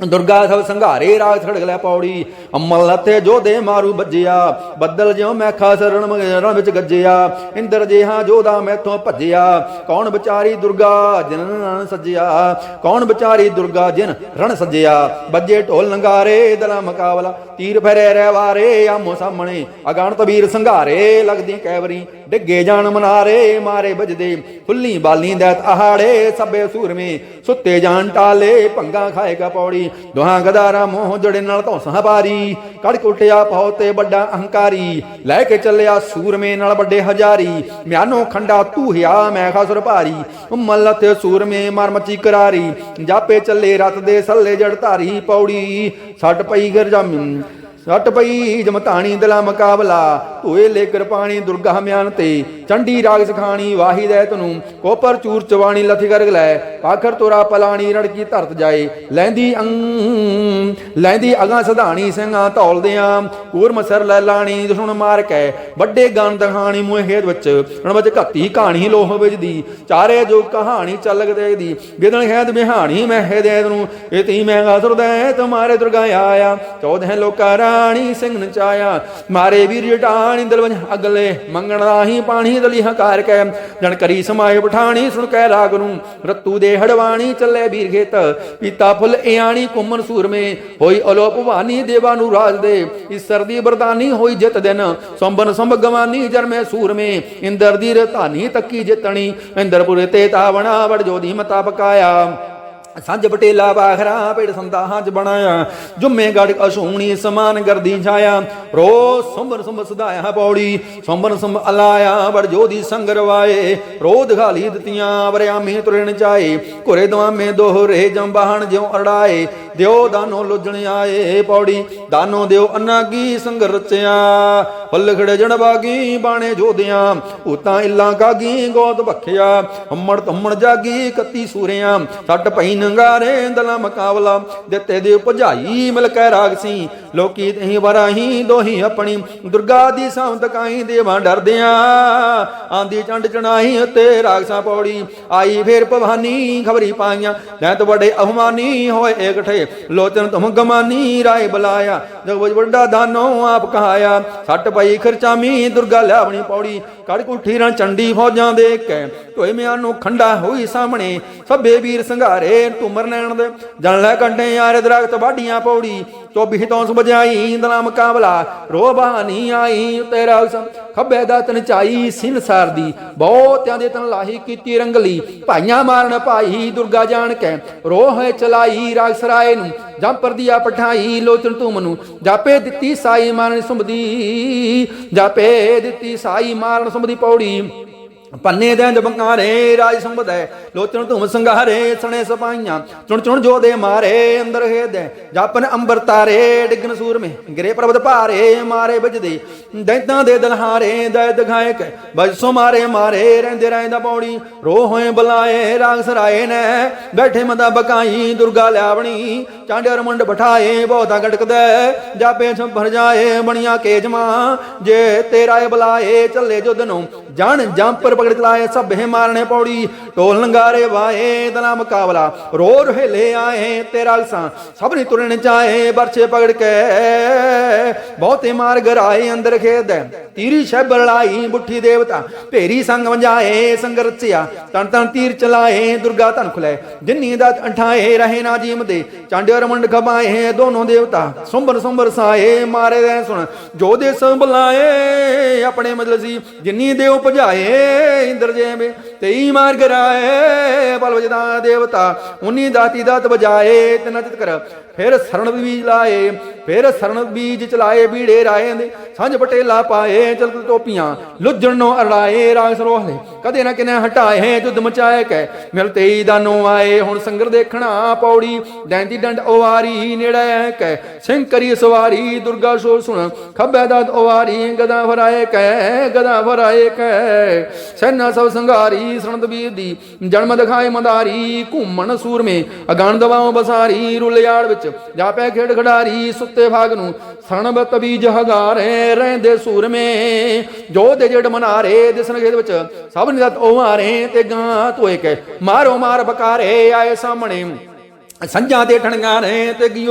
ਦੁਰਗਾ ਸਭ ਸੰਘਾਰੇ ਰਾਗ ਛੜਗਲੇ ਪੌੜੀ, ਅਮਲ ਲਤੇ ਜੋਦੇ ਮਾਰੂ ਵੱਜਿਆ ਬੱਦਲ ਜਿਉ ਮੈਖਾ ਸਰਣ ਮਗਰਾਂ ਵਿੱਚ ਗੱਜਿਆ, ਇੰਦਰ ਜਿਹਾ ਜੋਦਾ ਮੈਥੋਂ ਭੱਜਿਆ, ਕੌਣ ਵਿਚਾਰੀ ਦੁਰਗਾ ਜਿਨ ਰਣ ਸੱਜਿਆ, ਕੌਣ ਵਿਚਾਰੀ ਦੁਰਗਾ ਜਿਨ ਰਣ ਸੱਜਿਆ ਬੱਜੇ ਢੋਲ ਲੰਗਾਰੇ ਦਲਾ ਮੁਕਾਬਲਾ, ਤੀਰ ਫੇਰੇ ਰਹਿ ਵਾਰੇ ਆਮੋ ਸਾਹਮਣੇ ਅਗਾਣ ਤਬੀਰ ਸੰਘਾਰੇ, ਲੱਗਦੀ ਕੈਵਰੀ ਡਿੱਗੇ ਜਾਣ ਮਨਾਰੇ, ਮਾਰੇ ਵੱਜਦੇ। ਫੁੱਲੀ ਬਾਲੀ ਦੈਤ ਆਹਾੜੇ, ਸਭੇ ਸੂਰਮੇ ਸੁੱਤੇ ਜਾਣ ਟਾਲੇ ਭੰਗਾ ਖਾਏਗਾ ਪੌੜੀ ਦੁਹਾਂ ਗਦਾਰਾ ਮੋਹ ਜੜੇ ਨਾਲ ਧੌਸਾਂ ਪਾਰੀ ਕੜ ਕੁੱਟਿਆ ਪਹੁਤੇ ਵੱਡਾ ਅਹੰਕਾਰੀ। ਲੈ ਕੇ ਚੱਲਿਆ ਸੂਰਮੇ ਨਾਲ ਵੱਡੇ ਹਜ਼ਾਰੀ। ਮਿਆਨੋ ਖੰਡਾ ਤੂਹਿਆ ਮੈਂ ਖਾਸੁਰ ਭਾਰੀ। ਮੱਲ ਸੂਰਮੇ ਮਰਮਚੀ ਕਰਾਰੀ। ਜਾਪੇ ਚੱਲੇ ਰਤ ਦੇ ਸੱਲੇ ਜੜ ਧਾਰੀ ਪੌੜੀ। ਛੱਡ ਪਈ ਗਰਜਾਮੀ ਸੱਟ ਪਈ ਜਮਤਾਣੀ ਦਲਾ ਮੁਕਾਬਲਾ, ਧੋਏ ਲੈ ਕਿਰਪਾਣੀ ਦੁਰਗਾ ਮਿਆਨ ਤੇ, ਚੰਡੀ ਰਾਗ ਸਖਾਣੀ ਵਾਹਿਦ ਹੈ ਤਨੂੰ ਕੋਪਰ ਚੂਰ ਚਵਾਣੀ ਲਥੀ ਕਰ ਲੈ, ਪਾਖਰ ਤੋਰਾ ਪਲਾਣੀ ਰੜਕੀ ਧਰਤ ਜਾਏ, ਲੈਂਦੀ ਅੰਗ ਲੈਂਦੀ ਅਗਾ ਸਧਾਣੀ ਸਿੰਘਾਂ ਧੌਲਦਿਆਂ ਕੂਰ ਮਸਰ ਲੈ ਲਾਣੀ ਦੁਸ਼ਮਣ ਮਾਰ ਕੇ, ਵੱਡੇ ਗਨ ਦਖਾਣੀ ਮੂੰਹ ਵਿੱਚ ਰਣ ਵਿੱਚ ਘੱਤੀ ਕਹਾਣੀ ਲੋਹ ਵਿੱਚ ਦੀ ਚਾਰੇ ਜੋ ਕਹਾਣੀ ਚੱਲਗ ਦੇ ਦੀ ਗਿਦਣ ਹੈਦ ਬਿਹਾਣੀ ਮੈਂ ਹੇਦ ਨੂੰ, ਇਹ ਤੀ ਮੈਂ ਅਸੁਰਦੈ ਤੁਮਾਰੇ ਦੁਰਗਾ ਆਇਆ, ਚੌਦਹ ਲੋਕਾਂ ਰਾ ਸਿੰਘ ਨਚਾਇਆ ਮਾਰੇ ਵੀਰ ਜਟਾਣੀ ਦਿਲ ਅਗਲੇ, ਮੰਗਣ ਰਾਹੀ ਪਾਣੀ ਦਲੀ ਹਕਾਰ ਕੈ। ਜਣ ਕਰੀ ਸਮਾਏ ਪਠਾਣੀ, ਸੁਣ ਕੈ ਰਾਗ ਨੂੰ, ਰਤੂ ਦੇ ਹੜਵਾਣੀ ਚੱਲੇ ਵੀਰ ਖੇਤ। ਪੀਤਾ ਫੁੱਲ ਇਆਣੀ ਕੁੰਮਨ ਸੂਰਮੇ, ਹੋਈ ਅਲੋ ਭਵਾਨੀ ਦੇਵਾ ਨੂੰ ਰਾਜ ਦੇ। ਈਸਰ ਦੀ ਬਰਦਾਨੀ ਹੋਈ ਜਿਤ ਦਿਨ, ਸੰਬਨ ਸੰਭ ਗਵਾਨੀ ਜਰਮੇ ਸੂਰਮੇ। ਇੰਦਰ ਦੀ ਰਤਾਨੀ ਤੱਕੀ ਜਿਤਣੀ, ਇੰਦਰਪੁਰ ਤੇ ਤਾਵਣਾ ਵੜ ਜੋਦੀ ਮਤਾ ਪਕਾਇਆ। ਸੰਜ ਬਟੇਲਾ ਬਾਖਰਾ ਪੇੜ ਸੰਦਾਹਾਂ ਚ ਬਣਾਇਆ। ਜੁਮੇ ਗੜ ਅਸੂਣੀ ਸਮਾਨ ਗਰਦੀ ਛਾਇਆ। ਰੋ ਸੰਬਰ ਸੰਬ ਸਦਾਇਆ ਪੌੜੀ ਸੰਬਰ ਸੰਬ ਅਲਾਇਆ ਬੜ ਜੋਦੀ ਸੰਗਰਵਾਏ ਰੋ ਦਿਖਾਲੀ ਦਿੱਤੀਆਂ ਵਰਿਆਮੇ ਤੁਰਨ ਚਾਏ। ਘੁਰੇ ਦਵਾਮੇ ਦੋਹਰੇ ਜੰਬਾਹਣ ਜਿਉ ਅੜਾਏ ਦਿਓ ਦਾਨੋ ਲੁਜਣ ਆਏ ਪੌੜੀ, ਦਾਨੋ ਦਿਓ ਅਨਾਗੀ ਸੰਗ ਰਚਿਆ ਫੁੱਲ ਖੜੇ ਜਣ ਬਾਗੀ ਬਾਣੇ ਜੋਦਿਆਂ ਉਤਾਂ ਇੱਲਾਂ ਕਾਗੀ ਗੋਦ ਭਖਿਆ। ਹੰਮੜ ਧੰਮਣ ਜਾਗੀ ਕੱਤੀ ਸੂਰਿਆਂ ਛੱਟ ਪਈ ਨੰਗਾਰੇ ਦਲਾ ਮਕਾਵਲਾ ਦਿੱਤੇ ਦੇ ਭਜਾਈ ਮਿਲ ਕੇ ਰਾਗ ਸੀ। ਲੋਕੀ ਤਹੀਂ ਵਰਾਹੀ ਦੋਹੀ ਆਪਣੀ। ਦੁਰਗਾ ਦੀ ਸਾਉਂਤ ਕਾਈ ਦੇਵਾਂ ਡਰਦਿਆਂ। ਆਂਦੀ ਚੰਡ ਚਣਾਈ ਤੇ ਰਾਗਸਾਂ ਪੌੜੀ। ਆਈ ਫੇਰ ਭਵਾਨੀ ਖਬਰੀ ਪਾਈਆਂ। ਲੈ ਤੋ ਵੱਡੇ ਅਹਮਾਨੀ ਹੋਏ ਇਕਠੇ ਲੋਚਨ ਤੁਮ ਗਮਾਨੀ ਰਾਏ ਬੁਲਾਇਆ। ਜਗ ਵਜ ਵੱਡਾ ਦਾਨੋ ਆਪ ਕਹਾਇਆ। ਸੱਟ ਪਈ ਖਰਚਾਮੀ ਦੁਰਗਾ ਲਿਆਵਣੀ ਪੌੜੀ। ਕੜ ਕੁੱਠੀ ਰਾਂ ਚੰਡੀ ਫੌਜਾਂ ਦੇ ਕੇ ਢੋਏ ਮਿਆਂ ਨੂੰ ਖੰਡਾ ਹੋਈ ਸਾਹਮਣੇ, ਸਭੇ ਵੀਰ ਸੰਘਾਰੇ ਤੁਮਰ ਨੈਣ ਦੇ। ਜਨ ਲੈ ਕੰਡੇ ਯਾਰ ਦਰਖਤ ਵਾਢੀਆਂ ਪੌੜੀ, ਚੋਬੀ ਤੋਂ ਸੁਬਜਾਈ ਦਲਾ ਮੁਕਾਬਲਾ ਰੋਬਾਨੀ ਆਈ ਤੇਰਾ ਖੱਬੇ ਦਾ ਤਨ ਚਾਈ ਸਿਨ ਸਾਰਦੀ, ਬਹੁਤਿਆਂ ਦੇ ਤਨ ਲਾਹੀ ਕੀਤੀ ਰੰਗਲੀ। ਭਾਈਆਂ ਮਾਰਨ ਭਾਈ ਦੁਰਗਾ ਜਾਣ ਕੇ, ਰੋਹ ਚਲਾਈ ਰਾਗ ਸਰਾਏ ਨੂੰ, ਜੰਪਰ ਦੀਆ ਪਠਾਈ ਲੋਚਨ ਤੂੰ ਮਨੂੰ ਜਾਪੇ ਦਿੱਤੀ ਸਾਈ ਮਾਰਨ ਸੁਮਦੀ ਜਾਪੇ ਦਿੱਤੀ ਸਾਈ ਮਾਰਨ ਸੁਮਦੀ ਪੌੜੀ। ਪੰਨੇ ਦੇ ਜਬੰਗਾਰੇ ਰਾਜ ਸੰਬਦੈ ਲੋਚਨ ਧੁਮ ਸੰਘਾਰੇ, ਸਣੇ ਸਪਾਈਆਂ ਚੁਣ ਚੁਣ ਜੋ ਦੇ ਮਾਰੇ, ਅੰਦਰ ਹੇਦੈ ਜਾਪਨ ਅੰਬਰ ਤਾਰੇ ਡਿਗਨ ਸੂਰ ਮੇ ਗਿਰੇ ਪ੍ਰਬਦ ਭਾਰੇ, ਮਾਰੇ ਬਜਦੇ, ਦੈਤਾਂ ਦੇ ਦਲਹਾਰੇ ਦੈ ਦਖਾਏ ਕੈ ਬਜਸੋ ਮਾਰੇ ਮਾਰੇ, ਰਹਿੰਦੇ ਰਹਿੰਦਾ ਪੌੜੀ ਰੋ ਹੋਏ ਬੁਲਾਏ, ਰਾਗ ਸਰਾਏ ਨੇ, ਬੈਠੇ ਮਦਾ ਬਕਾਈ, ਦੁਰਗਾ ਲਿਆਵਣੀ ਚਾਂਡਰ ਮੁੰਡ ਬਿਠਾਏ, ਬਹੁਤਾ ਗਟਕਦਾ ਜਾਪੇ ਛੰਭਰ ਜਾਏ ਬਣੀਆਂ ਕੇਜਮਾ ਜੇ ਤੇਰਾ ਇਹ ਬੁਲਾਏ, ਚੱਲੇ ਜੁਦ ਨੂੰ। ਜਾਣ ਜੰਪਰ ਪਕੜ ਚਲਾਏ, ਸਭੇ ਮਾਰਨੇ ਪੌੜੀ। ਢੋਲ ਲੰਗਾਰੇ ਵਾਏ ਦਨਾ ਮੁਕਾਬਲਾ। ਰੋ ਰਹਿਲੇ ਆਏ ਤੇਰਾ ਲਸਾਂ ਸਭ ਨੇ ਤੁਰਨ ਚਾਹੇ ਬਰਛੇ ਪਕੜ ਕੇ। ਬਹੁਤੇ ਮਾਰ ਗਰਾਏ ਅੰਦਰ ਖੇਦ ਤੀਰੀ ਸ਼ੈਬਰ ਲਾਈ ਬੁੱਠੀ ਦੇਵਤਾ, ਭੇਰੀ ਸੰਗ ਵੰਜਾਏ ਸੰਗ ਰਚਿਆ। ਤਨ ਤੀਰ ਚਲਾਏ ਦੁਰਗਾ ਧਨ ਖੁਲੇ। ਜਿੰਨੀ ਦਾ ਅੰਠਾਏ ਰਹੇ ਨਾ ਜੀਮ ਦੇ। ਚਾਂਡਿਆਰ ਮੰਡ ਖਬਾਏ ਦੋਨੋਂ ਦੇਵਤਾ। ਸੁੰਬਰ ਸੁੰਬਰ ਸਾਏ ਮਾਰੇ ਦੇ ਸੁਣ। ਜੋ ਦੇ ਸੰਭਲਾਏ ਆਪਣੇ ਮਜਲਸੀ, ਜਿੰਨੀ ਦੇਵ ਭਜਾਏ ਇੰਦਰ ਜੇਵੇਂ ਤੇਈ ਮਾਰਗ ਰਾਏ ਬਲ ਵਜਦਾ ਦੇਵਤਾ। ਉਨੀ ਦਾਤੀ ਦਾਤ ਵਜਾਏ ਤੇ ਨਚਤ ਕਰ ਫਿਰ ਸਰਣ ਬੀਜ ਲਾਏ, ਫਿਰ ਸਰਣ ਬੀਜ ਚਲਾਏ, ਬੀੜੇ ਰਾਏ ਦੇ ਸੰਜ ਪਟੇਲਾ ਪਾਏ ਚਲ ਟੋਪੀਆਂ, ਲੁੱਜਣ ਨੂੰ ਅੜਾਏ ਰਾਗ ਸਰੋਹ ਨੇ ਕਦੇ ਨਾ ਕਿਨੇ ਹਟਾਏ ਜੁਦ ਮਚਾਏ ਕੈ। ਮਿਲ ਤੇਈ ਦਾਨੋਂ ਆਏ, ਹੁਣ ਸੰਗਰ ਦੇਖਣਾ ਪੌੜੀ। ਡੈਂਦੀ ਡੰਡ ਓਵਾਰੀ ਨੇੜੇ ਕੈ। ਸਿੰਘ ਕਰੀ ਸਵਾਰੀ, ਦੁਰਗਾ ਸੋ ਸੁਣ। ਖੱਬੇ ਦਾਦ ਓਵਾਰੀ ਗਦਾ ਫਰਾਏ ਕੈ ਗਦਾ ਫਰਾਏ ਕੈ। ਸੈਨਾ ਸਭ ਸੰਘਾਰੀ, ਸਰਣਦ ਵੀਰ ਦੀ। ਜਨਮ ਦਿਖਾਏ ਮੰਦਾਰੀ, ਘੁੰਮਣ ਸੂਰਮੇ। ਅਗਾਨ ਦਵਾਉ ਬਸਾਰੀ ਰੁਲਿਆੜ ਵਿੱਚ। ਜਾਪੈ ਖੇਡ ਖਿਡਾਰੀ, ਸੁੱਤੇ ਭਾਗ ਨੂੰ। ਸਣਬ ਤਬੀਜ ਹਗਾਰੇ, ਰਹਿੰਦੇ ਸੂਰਮੇ। ਜੋ ਦੇ ਜੜ ਮਨਾਰੇ ਦਿਸਣ ਖੇਤ ਵਿੱਚ। ਸਭ ਨਿਤ ਉਹ ਮਾਰੇ ਤੇ ਗਾਂ ਧੋਏ ਕੇ। ਮਾਰੋ ਮਾਰ ਬਕਾਰੇ ਆਏ ਸਾਹਮਣੇ। ਸੰਜਾਂ ਦੇ ਠਣੀਆਂ ਨੇ ਤੇ ਕੀ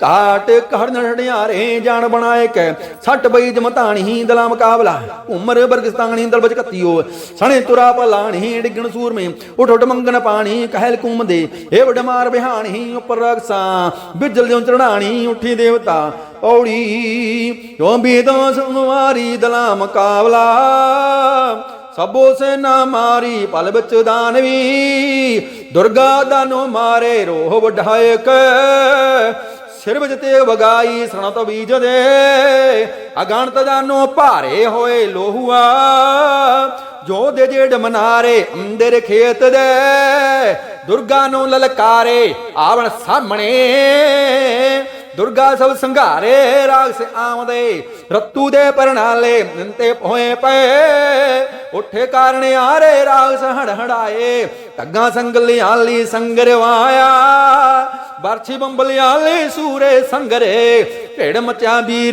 ਕਾਟ ਕਹੜਨ ਢੜਿਆਰੇ ਜਾਣ ਬਣਾਏ ਕੈ। ਸੱਟ ਬਈ ਜਮਤਾਣੀ ਦਲਾ ਮੁਕਾਬਲਾ ਉਮਰ ਬਰਗਸਤਾਨੀ ਦਲ ਬਚ ਕੱਤੀਓ। ਸਣੇ ਤੁਰਾ ਪਲਾਣੀ ਡਿੱਗਣ ਸੂਰਮੇ। ਉਠ ਉਠ ਮੰਗਣ ਪਾਣੀ ਕਹਿਲ ਕੁੰਮਦੇ ਏ ਵਡ ਮਾਰ ਬਿਹਾਣੀ ਉੱਪਰ ਰਕਸਾਂ। ਬਿਜਲ ਦਿਉ ਚੜਾਣੀ ਉਠੀ ਦੇਵਤਾ। ਪੌੜੀ ਜੋ ਬੀਦੋਂ ਸੁਮਾਰੀ ਦਲਾ ਮੁਕਾਬਲਾ ਸਭੋ ਸੈਨਾ ਮਾਰੀ, ਪਲ ਵਿੱਚ ਦਾਨਵੀ ਦੁਰਗਾ ਦਾਨੋ ਮਾਰੇ, ਰੋਹ ਵਢਾਏ ਸਿਰ ਵਿੱਚ ਤੇ ਵਗਾਈ ਸਣਤ ਬੀਜ ਦੇ। ਅਗਣਤ ਦਾਨੋ ਭਾਰੇ ਹੋਏ ਲੋਹੂਆ। ਜੋ ਦੇ ਜੇੜ ਮਨਾਰੇ, ਅੰਦਰ ਖੇਤ ਦੇ। ਦੁਰਗਾ ਨੂੰ ਲਲਕਾਰੇ, ਆਵਣ ਸਾਹਮਣੇ। ਦੁਰਗਾ ਸਭ ਸੰਘਾਰੇ, ਰਾਗ ਸੇ ਆਉਂਦੇ, ਰਤੂ ਦੇ ਪਰਣਾਲੇ ਤੇ ਹੋਏ ਪਏ। ਉੱਠੇ ਕਾਰਣ ਆਰੇ ਰਾਗ ਸਹੜ ਹੜਾਏ ਟੱਗਾ ਸੰਗਲਿਆਲੀ ਸੰਗਰਵਾਇਆ। ਬਰਛੀ ਬੰਬਲਿਆਲੇ ਸੂਰੇ ਸੰਗਰੇ, ਢੇੜ ਮਚਾ ਵੀ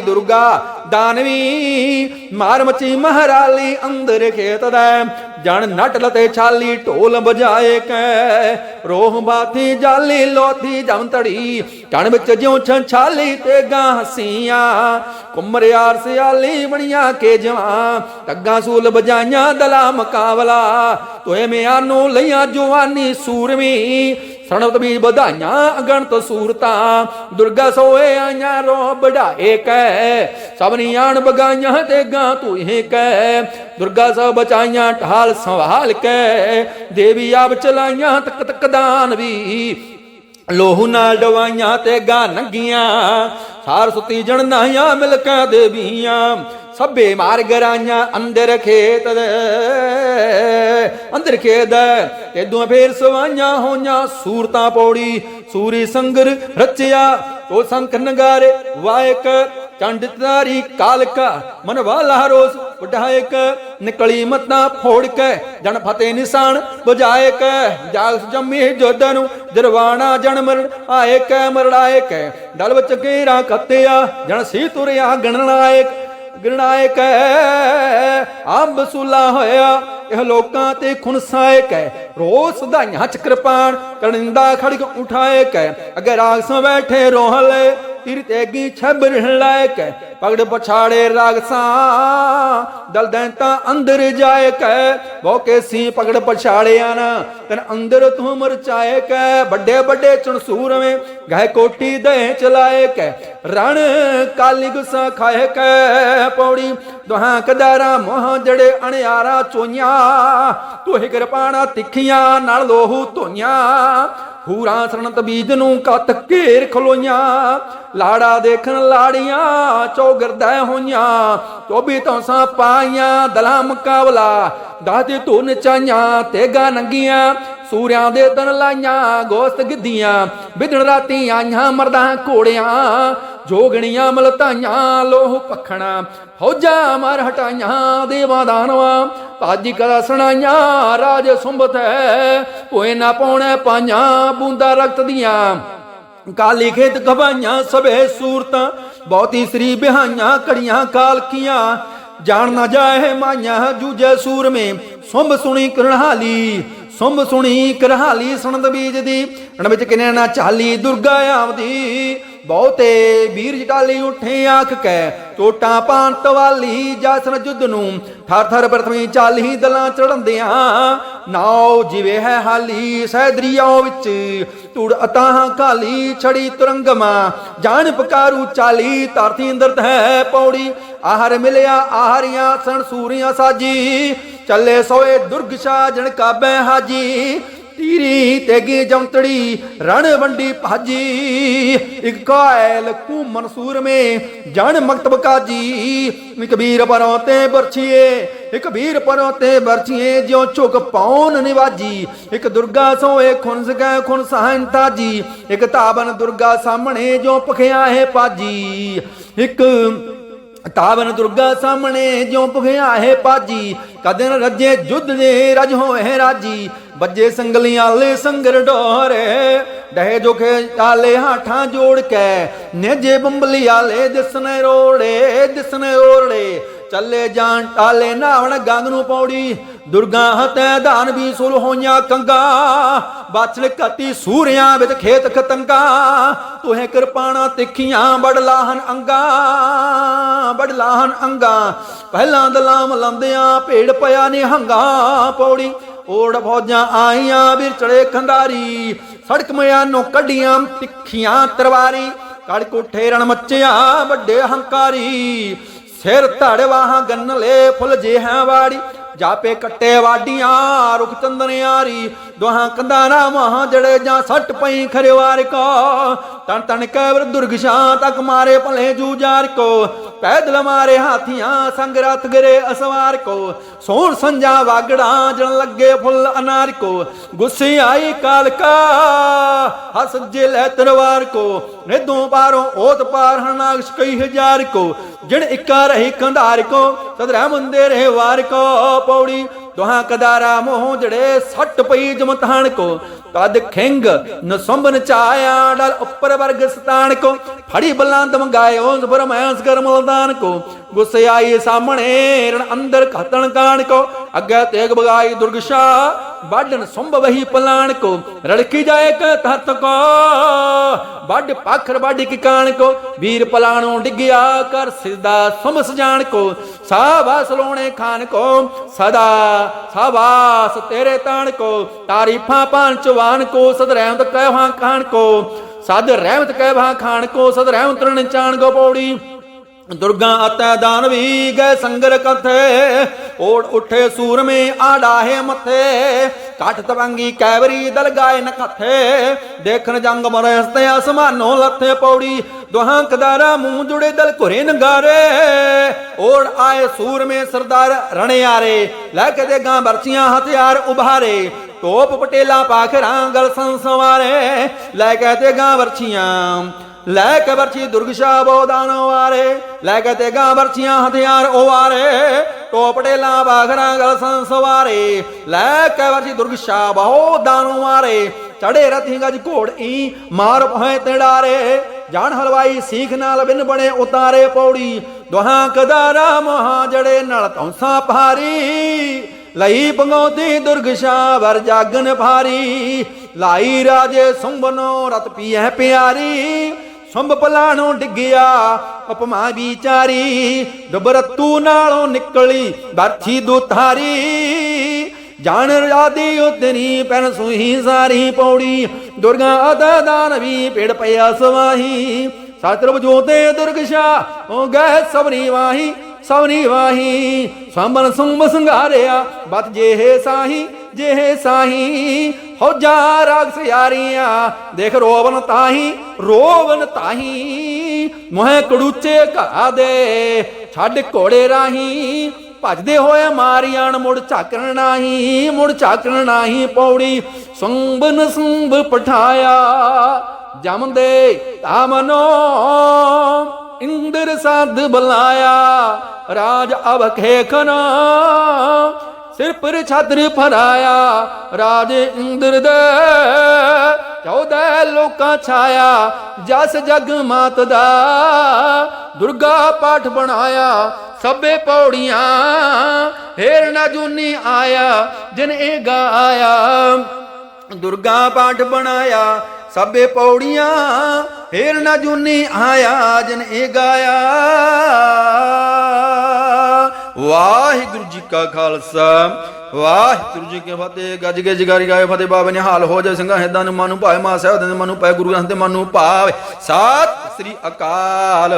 ਦੁਰਗਾ ਦਾਨਵੀ। ਮਾਰ ਮਚੀ ਮਹਾਰਾਲੀ ਅੰਦਰ ਖੇਤ ਦਾ ਜਣ ਨਟ ਲਤੇ ਛਾਲੀ, ਢੋਲ ਬਜਾਏ ਕੈ। ਰੋਹ ਬਾਥੀ ਜਾਲੀ, ਲੋਥੀ ਜਮਤੜੀ ਕਣ ਵਿੱਚ ਜਿਉ ਛਾਲੀ ਤੇ ਗਾਂ ਹਸੀਆਂ ਕੁਮਰਿਆਰ ਸਿਆਲੀ ਬਣੀਆਂ ਕੇ ਜਵਾਂ। ਟੱਗਾ ਸੂਲ ਬਜਾਈਆਂ ਦਲਾ ਮੁਕਾਬਲਾ। ਤੋਏ ਮਿਆਨੂੰ ਲਈਆਂ ਜਵਾਨੀ ਸੂਰਮੀ। ਸਣਤ ਵੀ ਵਧਾਈਆਂ ਅਗਣਤ ਸੂਰਤਾਂ, ਦੁਰਗਾ ਸੋਏ ਆਈਆਂ ਰੋ ਬਢਾਏ ਕੈ। ਸਭਨੀ ਆਣ ਬਗਾਈਆਂ ਤੇ ਗਾਂ ਤੂੰ ਹੀ ਕੈ। ਦੁਰਗਾ ਸਭ ਬਚਾਈਆਂ ਢਾਲ ਸੰਭਾਲ ਕੇ। ਦੇਵੀ ਆਪ ਚਲਾਈਆਂ ਤਕ ਤਕ ਦਾਨ ਵੀ। ਲੋਹੂ ਨਾਲ ਡਵਾਈਆਂ ਤੇ ਗਾ ਨੰਗੀਆਂ। ਸਾਰ ਸੁਤੀ ਜਣ ਨਾਹੀਆਂ ਮਿਲ ਦੇਵੀਆਂ। ਸਭੇ ਮਾਰਗ ਗਰਾਈਆਂ ਅੰਦਰ ਖੇਤ ਅੰਦਰ ਖੇਤ ਤੇ ਫੇਰ ਸਵਾਈਆਂ ਹੋਈਆਂ, ਸੂਰਤਾਂ ਪੌੜੀ, ਸੂਰੀ ਸੰਗਰ ਰਚਿਆ। ਤੋ ਸੰਖ ਨਗਾਰੇ, ਵਾਇਕ, ਚੰਡ ਤਾਰੀ, ਕਾਲਕਾ ਮਨ ਵਾਲਾ ਰੋਸ ਉਡਾਇਕ ਨਿਕਲੀ ਮਤਾਂ ਫੋੜ ਕੇ ਜਨ ਫਤੇ ਨਿਸ਼ਾਨ ਬਜਾਏ ਕੇ ਜਾਗ ਜੰਮੀ ਜੋਦਨ ਜਰਵਾਣਾ ਜਨ ਮਰਨ ਆਏ ਕੈ ਮਰੜਾਏ ਡਲ ਵਿੱਚ ਘੇਰਾ ਕੱਤਿਆ ਜਨ ਸੀ ਤੁਰਿਆ ਗਣਨਾਇਕ ਗਣਾਇਕ ਅੰਬ ਸੁਲਾ ਹੋਇਆ, ਇਹ ਲੋਕਾਂ ਤੇ ਖੁਨਸਾਏ ਕੈ ਰੋਸ ਸਦਾਈਆਂ ਚ ਕਿਰਪਾਨ ਕਰਿੰਦਾ ਖੜਕ ਉਠਾਏ ਕੈ ਅਗੇ ਰਾਗ ਬੈਠੇ ਰੋਹਲੇ, ਤੀਰ ਤੇਗੀ ਛਬਰ ਲਾਇਕ ਪਗੜ ਪਛਾੜੇ ਰਾਗਸਾਂ, ਦਲ ਦੈਂਤਾ ਅੰਦਰ ਜਾਇਕ ਹੈ। ਬੋਕੇ ਸੀ ਪਗੜ ਪਛਾੜਿਆ ਨਾ, ਤਨ ਅੰਦਰ ਤੂੰ ਮਰਚਾਏ ਕੈ ਵੱਡੇ ਵੱਡੇ ਚਣਸੂਰਵੇਂ ਗਹਿ ਕੋਟੀ ਦੇ ਚਲਾਇਕ ਕੈ ਰਣ ਕਾਲੀ ਗੁਸਾ ਖਾਏ ਕੈ ਪੌੜੀ। ਦੁਹਾਂ ਕਦਾਰਾ ਮੋਹ ਜੜੇ ਅਣਿਆਰਾ ਚੋਈਆਂ। ਤੂੰ ਹੀ ਕਿਰਪਾਣਾ ਤਿੱਖੀਆਂ ਨਾਲ ਲੋਹੂ ਧੋਈਆਂ। ਹੂਰਾਂ ਸਰਣਤ ਬੀਜ ਨੂੰ ਕੱਤ ਘੇਰ ਖਲੋਈਆਂ। ਲਾੜਾ ਦੇਖਣ ਲਾੜੀਆਂ ਚੌਗਰਦਾ ਹੋਈਆਂ। ਚੋਬੀ ਤੌਸਾਂ ਪਾਈਆਂ ਦਲਾ ਮੁਕਾਬਲਾ। ਦਾਤੀ ਧੁਨ ਚਾਈਆਂ, ਤੇਗਾ ਨੰਗੀਆਂ। ਸੂਰਿਆਂ ਦੇ ਤਨ ਲਾਈਆਂ, ਗੋਸਤ ਗਿੱਦੀਆਂ ਵਿਦਣ ਰਾਤੀ ਆਈਆਂ ਮਰਦਾਂ ਘੋੜਿਆਂ। ਜੋਗਣੀਆਂ ਮਲਤਾਈਆਂ, ਲੋਹ ਪਖਣਾ, ਫੌਜਾਂ ਮਾਰ ਹਟਾਈਆਂ, ਦੇਵਾਂ ਦਾਨਵਾਂ ਭਾਜੀ ਕਲਾ ਸੁਣਾਈਆਂ, ਰਾਜ ਸੁੰਬਤ ਹੈ ਕੋਈ ਨਾ ਪਾਉਣੇ ਪਾਈਆਂ, ਬੂੰਦਾ ਰਕਤ ਦੀਆਂ। ਕਾਲੀ ਖੇਤ ਗਵਾਈਆਂ, ਸਭੇ ਸੂਰਤਾਂ, ਬਹੁਤੀ ਸ੍ਰੀ ਬਿਹਾਈਆਂ ਕੜੀਆਂ ਕਾਲਕੀਆਂ। ਜਾਣ ਨਾ ਜਾਏ ਮਾਈਆਂ ਜੂਜੇ ਸੂਰਮੇ, ਸੁੰਭ ਸੁਣੀ ਕਰਹਾਲੀ, ਸੁੰਭ ਸੁਣੀ ਕਰਹਾਲੀ, ਸੁਣਦ ਬੀਜ ਦੀ ਰਣ ਵਿੱਚ ਕਿਨੇ ਨਾ ਚਾਲੀ ਦੁਰਗਾ ਆਵਦੀ। ਬਹੁਤੇ ਵੀਰ ਜਟਾਲੀ ਉਠੇ ਆਖ ਕੈ ਟੋਟਾਂ ਪਾਣ ਤਵਾਲੀ, ਜਸਨ ਜੁੱਧ ਨੂੰ ਥਰ ਥਰ ਪ੍ਰਥਮੀ ਚਾਲੀ ਦਲਾਂ ਚੜੰਦਿਆਂ ਨਾਉ ਜਿਵੇਂ ਹੈ ਹਾਲੀ ਸੈਦਰੀਆਂ ਵਿੱਚ ਤੁੜ ਅਤਾਹ ਕਾਲੀ, ਛੜੀ ਤੁਰੰਗਮਾ, ਜਾਣ ਪਕਾਰੂ ਚਾਲੀ, ਧਰਤੀ ਅੰਦਰ ਹੈ ਪੌੜੀ। ਆਹਰ ਮਿਲਿਆ, ਆਹਰੀਆਂ ਸਣ ਸੂਰੀਆਂ ਸਾਜੀ, ਚੱਲੇ ਸੋਏ ਦੁਰਗਸ਼ਾ ਜਣ ਕਾਬੈ ਹਾਜੀ। ਤੀਰੀ ਤੇਗੀ ਜੰਤੜੀ, ਰਣ ਵੰਡੀ ਭਾਜੀ। ਇੱਕ ਕਾਇਲ ਕੂ ਮਨਸੂਰ ਮੇ ਜਣ ਮਕਤਬ ਕਾਜੀ ਇੱਕ ਪਰੋਂ ਤੇ ਬਰਛੀਏ, ਇੱਕ ਵੀਰ ਪਰੋਂ ਤੇ ਬਰਛੀਏ, ਜਿਉ ਝੁਕ ਪੌਨ ਨਿਵਾਜੀ। ਇੱਕ ਦੁਰਗਾ ਸੋਏ ਖੁਨਸ ਗਏ ਖੁਨ ਸਹਨ ਤਾਜੀ। ਇੱਕ ਤਾਬਨ ਦੁਰਗਾ ਸਾਹਮਣੇ ਜੋ ਪਖਿਆ ਹੈ ਪਾਜੀ। ਇੱਕ ਤਾਵਨ ਦੁਰਗਾ ਸਾਹਮਣੇ ਜਿਉ ਭਗਿਆ ਹੈ ਪਾਜੀ। ਕਦਨ ਰੱਜੇ ਜੁੱਧ ਦੇ ਰਜ ਹੋਏ ਰਾਜੀ। ਬੱਜੇ ਸੰਗਲੀਆਂ ਆਲੇ ਸੰਗਰ ਡੋਰੇ ਡਹੇ ਜੋਖੇ ਤਾਲੇ ਹਾਠਾਂ ਜੋੜ ਕੇ, ਨੇਜੇ ਬੰਬਲੀ ਆਲੇ ਦਿਸਨੇ ਰੋੜੇ ਦਿਸਨੇ ਓਰੜੇ ਚੱਲੇ ਜਾਣ ਟਾਲੇ ਨਾਵਣ ਗੰਗ ਨੂੰ ਪੌੜੀ, ਦੁਰਗਾ ਹਤੈ ਧਾਨ ਵੀ ਸੁਲ ਹੋਈਆਂ ਕੰਗਾ। ਬਾਛਲ ਕਤੀ ਸੂਰਿਆਂ ਵਿੱਚ ਖੇਤ ਖਤੰਗਾ, ਤੁਹੇ ਕਿਰਪਾਣਾ ਤਿੱਖੀਆਂ ਬੜ ਲਾਹਨ ਅੰਗਾ ਬੜ ਲਾਹਨ ਅੰਗਾ। ਪਹਿਲਾਂ ਦਲਾਮ ਲੰਦਿਆਂ ਭੇੜ ਪਿਆ ਨਿਹੰਗਾ, ਪੌੜੀ ਓੜ ਫੌਜਾਂ ਆਈਆਂ ਵੀਰ ਖੰਦਾਰੀ ਸੜਕ ਮਿਆਂ ਨੂੰ ਕੱਢੀਆਂ ਤਿੱਖੀਆਂ ਤਰਵਾਰੀ ਕੜ ਕੋਠੇ ਰਣ ਮੱਚਿਆ ਵੱਡੇ ਹੰਕਾਰੀ। ਸਿਰ ਧੜ ਵਾਹਾਂ ਗੰਨ ਲੈ ਫੁੱਲ ਜਿਹਾਂ ਵਾੜੀ। ਜਾਪੇ ਕੱਟੇ ਵਾਡੀਆਂ ਰੁਖ ਚੰਦਨਿਆਰੀ ਦੋਹਾਂ ਕੰਧਾਂ ਨਾ ਜੜੇ ਜਾਂ ਸੱਟ ਪਈ ਖਰਵਾਰ ਕੋ। ਤਨ ਤਨ ਕੈਵਰ ਦੁਰਗਸ਼ਾਂ ਤੱਕ ਮਾਰੇ ਭਲੇ ਜੂਜਾਰ ਕੋ। ਪੈਦਲ ਮਾਰੇ ਹਾਥੀਆਂ ਸੰਗ ਰਥ ਗਰੇ ਅਸਵਾਰ ਕੋ। ਸੋਹਣ ਸੰਜਾ ਵਾਗੜਾਂ ਜਣ ਲੱਗੇ ਫੁੱਲ ਅਨਾਰ ਕੋ। ਗੁੱਸੇ ਆਈ ਕਾਲਕਾ ਹਸ ਜਿਲੇ ਤਰਵਾਰ ਕੋ। ਨਿਦੋਂ ਪਾਰੋਂ ਓਤ ਪਾਰ ਹਨਾਗਸ ਕਈ ਹਜ਼ਾਰ ਕੋ। ਜਣ ਇੱਕਾ ਰਹੀ ਕੰਧਾਰ ਕੋ, ਸਦਰਾ ਮੰਦੇ ਰਹੇ ਵਾਰ ਕੋ। ਪੌੜੀ ਦੁਹਾਂ ਕਦਾਰਾ ਮੋਹ ਜੜੇ, ਸੱਟ ਪਈ ਜਮਤਾਨ ਕੋ। ਤਦ ਖਿੰਗ ਨਸੰਬਨ ਚਾਇਆ, ਡਲ ਉੱਪਰ ਵਰਗ ਸਤਾਨ ਕੋ। ਫੜੀ ਬਲੰਦ ਮੰਗਾਏ ਉਸ ਬਰਮੈਸ ਕਰ ਮਲਦਾਨ ਕੋ। ਗੁੱਸੇ ਆਈ ਸਾਹਮਣੇ, ਰਣ ਅੰਦਰ ਖਤਣ ਕਾਣ ਕੋ ਅੱਗੇ ਤੇਗ ਬਗਾਈ ਦੁਰਗਸ਼ਾ ਬਾਡਨ ਸੰਭ ਪਲਾਣ ਕੋ ਰੜਕੀ ਜਾਏ ਕ ਤਤ ਕੋ ਵੱਡ ਪਖਰ ਵੱਡ ਕੀ ਕਾਣ ਕੋ ਵੀਰ ਪਲਾਣੋਂ ਡਿੱਗਿਆ ਕਰ ਸਿਜਦਾ ਸਮਸ ਜਾਣ ਕੋ ਸਾਬਾਸ ਲੋਣੇ ਖਾਨ ਕੋ ਸਦਾ ਸਾਬਾਸ ਤੇਰੇ ਤਾਣ ਕੋ ਤਾਰੀਫਾਂ ਪੰਚਵਾਨ ਕੋ ਸਦ ਰਹਿਮਤ ਕਹਿਵਾਂ ਖਾਨ ਕੋ ਸਦ ਰਹਿਮਤ ਕਹਿਵਾਂ ਖਾਨ ਕੋ ਸਦ ਰਹਿਮਤ ਰਣ ਚਾਣ ਗੋ ਪੌੜੀ। ਦੁਰਗਾ ਅਤੈ ਦਾਨਵੀ ਗਏ ਸੰਗਰ ਕਥੇ, ਓੜ ਉਠੇ ਸੂਰਮੇ ਆੜਾਹੇ ਮੱਥੇ ਕਾਟ ਤਵੰਗੀ ਕੈਵਰੀ ਦਲ ਗਾਏ ਨਖਥੇ ਦੇਖਣ ਜੰਗ ਮਰਸ ਤੇ ਅਸਮਾਨੋਂ ਲੱਥੇ ਪੌੜੀ ਦੁਹਾਂ ਕਦਾਰਾ ਮੂੰਹ ਜੁੜੇ ਦਲ ਘੁਰੇ ਨਗਾਰੇ, ਓੜ ਆਏ ਸੂਰਮੇ ਸਰਦਾਰ ਰਣਿਆਰੇ, ਲੈ ਕੇ ਦੇ ਗਾਂ ਬਰਚੀਆਂ ਹਥਿਆਰ ਉਭਾਰੇ, ਟੋਪ ਪਟੇਲਾ ਪਾਖਰਾਂ ਗਲ ਸੰਸਵਾਰੇ, ਲੈ ਕੇ ਤੇ ਗਾਂ ਵਰਛੀਆਂ ਲੈ ਕੇ ਵਰਛੀ ਦੁਰਗਸ਼ਾ ਬੋਦਾਨ ਵਾਰੇ, ਲੈ ਕੇ ਤੇ ਗਾਂ ਵਰਛੀਆਂ ਹਥਿਆਰ ਉਵਾਰੇ, ਟੋਪੜੇ ਲਾ ਬਾਖਰਾਂ ਗਲ ਸੰਸਵਾਰੇ, ਲੈ ਕੇ ਵਰਛੀ ਦੁਰਗਸ਼ਾ ਬੋਦਾਨ ਵਾਰੇ, ਚੜੇ ਰਥੀ ਗਜ ਘੋੜ ਈ ਮਾਰ ਭਏ ਤੜਾਰੇ ਜਾਣ ਹਲਵਾਈ ਸੀਖ ਨਾਲ ਬਿਨ ਬਣੇ ਉਤਾਰੇ ਪੌੜੀ, ਦੁਹਾਂ ਕਦਾਰਾ ਮਹਾ ਜੜੇ ਨਾਲ ਤੌਂਸਾ ਭਾਰੀ, ਲਈ ਪੰਗੋਤੀ ਦੁਰਗਸ਼ਾ ਵਰ ਜਾਗਨ ਭਾਰੀ, ਲਾਈ ਰਾਜੇ ਸੁੰਬਨੋ ਰਤ ਪੀਐ ਪਿਆਰੀ ਸੰਭ ਪਲਾਣੋਂ ਡਿੱਗਿਆ ਉਪਮਾ ਵਿਚਾਰੀ, ਡਬਰਤੂ ਨਾਲੋਂ ਨਿਕਲੀ, ਬਰਥੀ ਦੁਥਾਰੀ ਜਾਣ ਰਾਦੀ ਉਤਨੀ ਪੈਨ ਸੁਹੀ ਸਾਰੀ ਪੌੜੀ, ਦੁਰਗਾ ਅਦਾ ਦਾਨਵੀ ਪੇੜ ਪਿਆ ਸਵਾਹੀ। ਸਾਤਰਬ ਜੋਤੇ ਦੁਰਗਸ਼ਾ ਹੋ ਗਏ ਸਬਰੀ ਵਾਹੀ ਸਵਨੀ ਵਾਹੀ। ਸੰਬਲ ਸੁੰਬ ਸੰਘਾਰਿਆ ਬਤ ਜਿਹੇ ਸਾਹੀ। ਜੇ ਸਾਹੀ ਹੋ ਜਾ ਰਾਗ ਸਿਆਰੀਆਂ। ਦੇਖ ਰੋਵਨ ਤਾਹੀ ਰੋਵਨ ਤਾਹੀ। ਮੋਹਿ ਕੜੂਚੇ ਘਾ ਦੇ, ਛੱਡ ਘੋੜੇ ਰਾਹੀ। ਭਜਦੇ ਹੋਏ ਮਾਰੀਆਂ ਮੁੜ ਝਾਕਣ ਨਹੀਂ, ਮੁੜ ਝਾਕਣ ਨਹੀਂ ਪੌੜੀ। ਸੰਬਨ ਸੰਬ ਪਠਾਇਆ ਜਮਦੇ ਤਾਮਨੋ ਇੰਦਰ ਸਾਧ ਬੁਲਾਇਆ, ਰਾਜ ਅਵਖੇ ਖਨਾ ਸਿਰ ਪਰ ਛਤਰ ਫਰਾਇਆ, ਰਾਜ ਇੰਦਰ ਦੇ ਚੌਦਹ ਲੋਕਾਂ ਛਾਇਆ, ਜਸ ਜਗ ਮਾਤ ਦਾ ਦੁਰਗਾ ਪਾਠ ਬਣਾਇਆ, ਸਭੇ ਪੌੜੀਆਂ ਹੇਰ ਨਾ ਜੂਨੀ ਆਇਆ, ਜਿਨ ਇਹ ਗਾਇਆ, ਦੁਰਗਾ ਪਾਠ ਬਣਾਇਆ, ਸਭੇ ਪੌੜੀਆਂ ਫੇਰ ਨਾ ਜੁਨੀ ਆਇਆ, ਜਿਨ ਇਹ ਗਾਇਆ। ਵਾਹਿਗੁਰੂ ਜੀ ਕਾ ਖਾਲਸਾ, ਵਾਹਿਗੁਰੂ ਜੀ ਕੀ ਫਤਿਹ। ਗੱਜ ਕੇ ਜਗਾਰੀ ਗਾਏ ਫਤਿਹ ਬਾਬੇ ਨਿਹਾਲ ਹੋ ਜਾ ਸਿੰਘਾਂ ਹਿੱਦਾਂ ਨੂੰ ਮਨੂ ਭਾਵੇਂ ਮਾ ਸਾਹਿਬ ਦੇ ਮਨੂ ਪੈ ਗੁਰੂ ਗ੍ਰੰਥ ਦੇ ਮਨੂ ਭਾਵੇ। ਸਤਿ ਸ੍ਰੀ ਅਕਾਲ।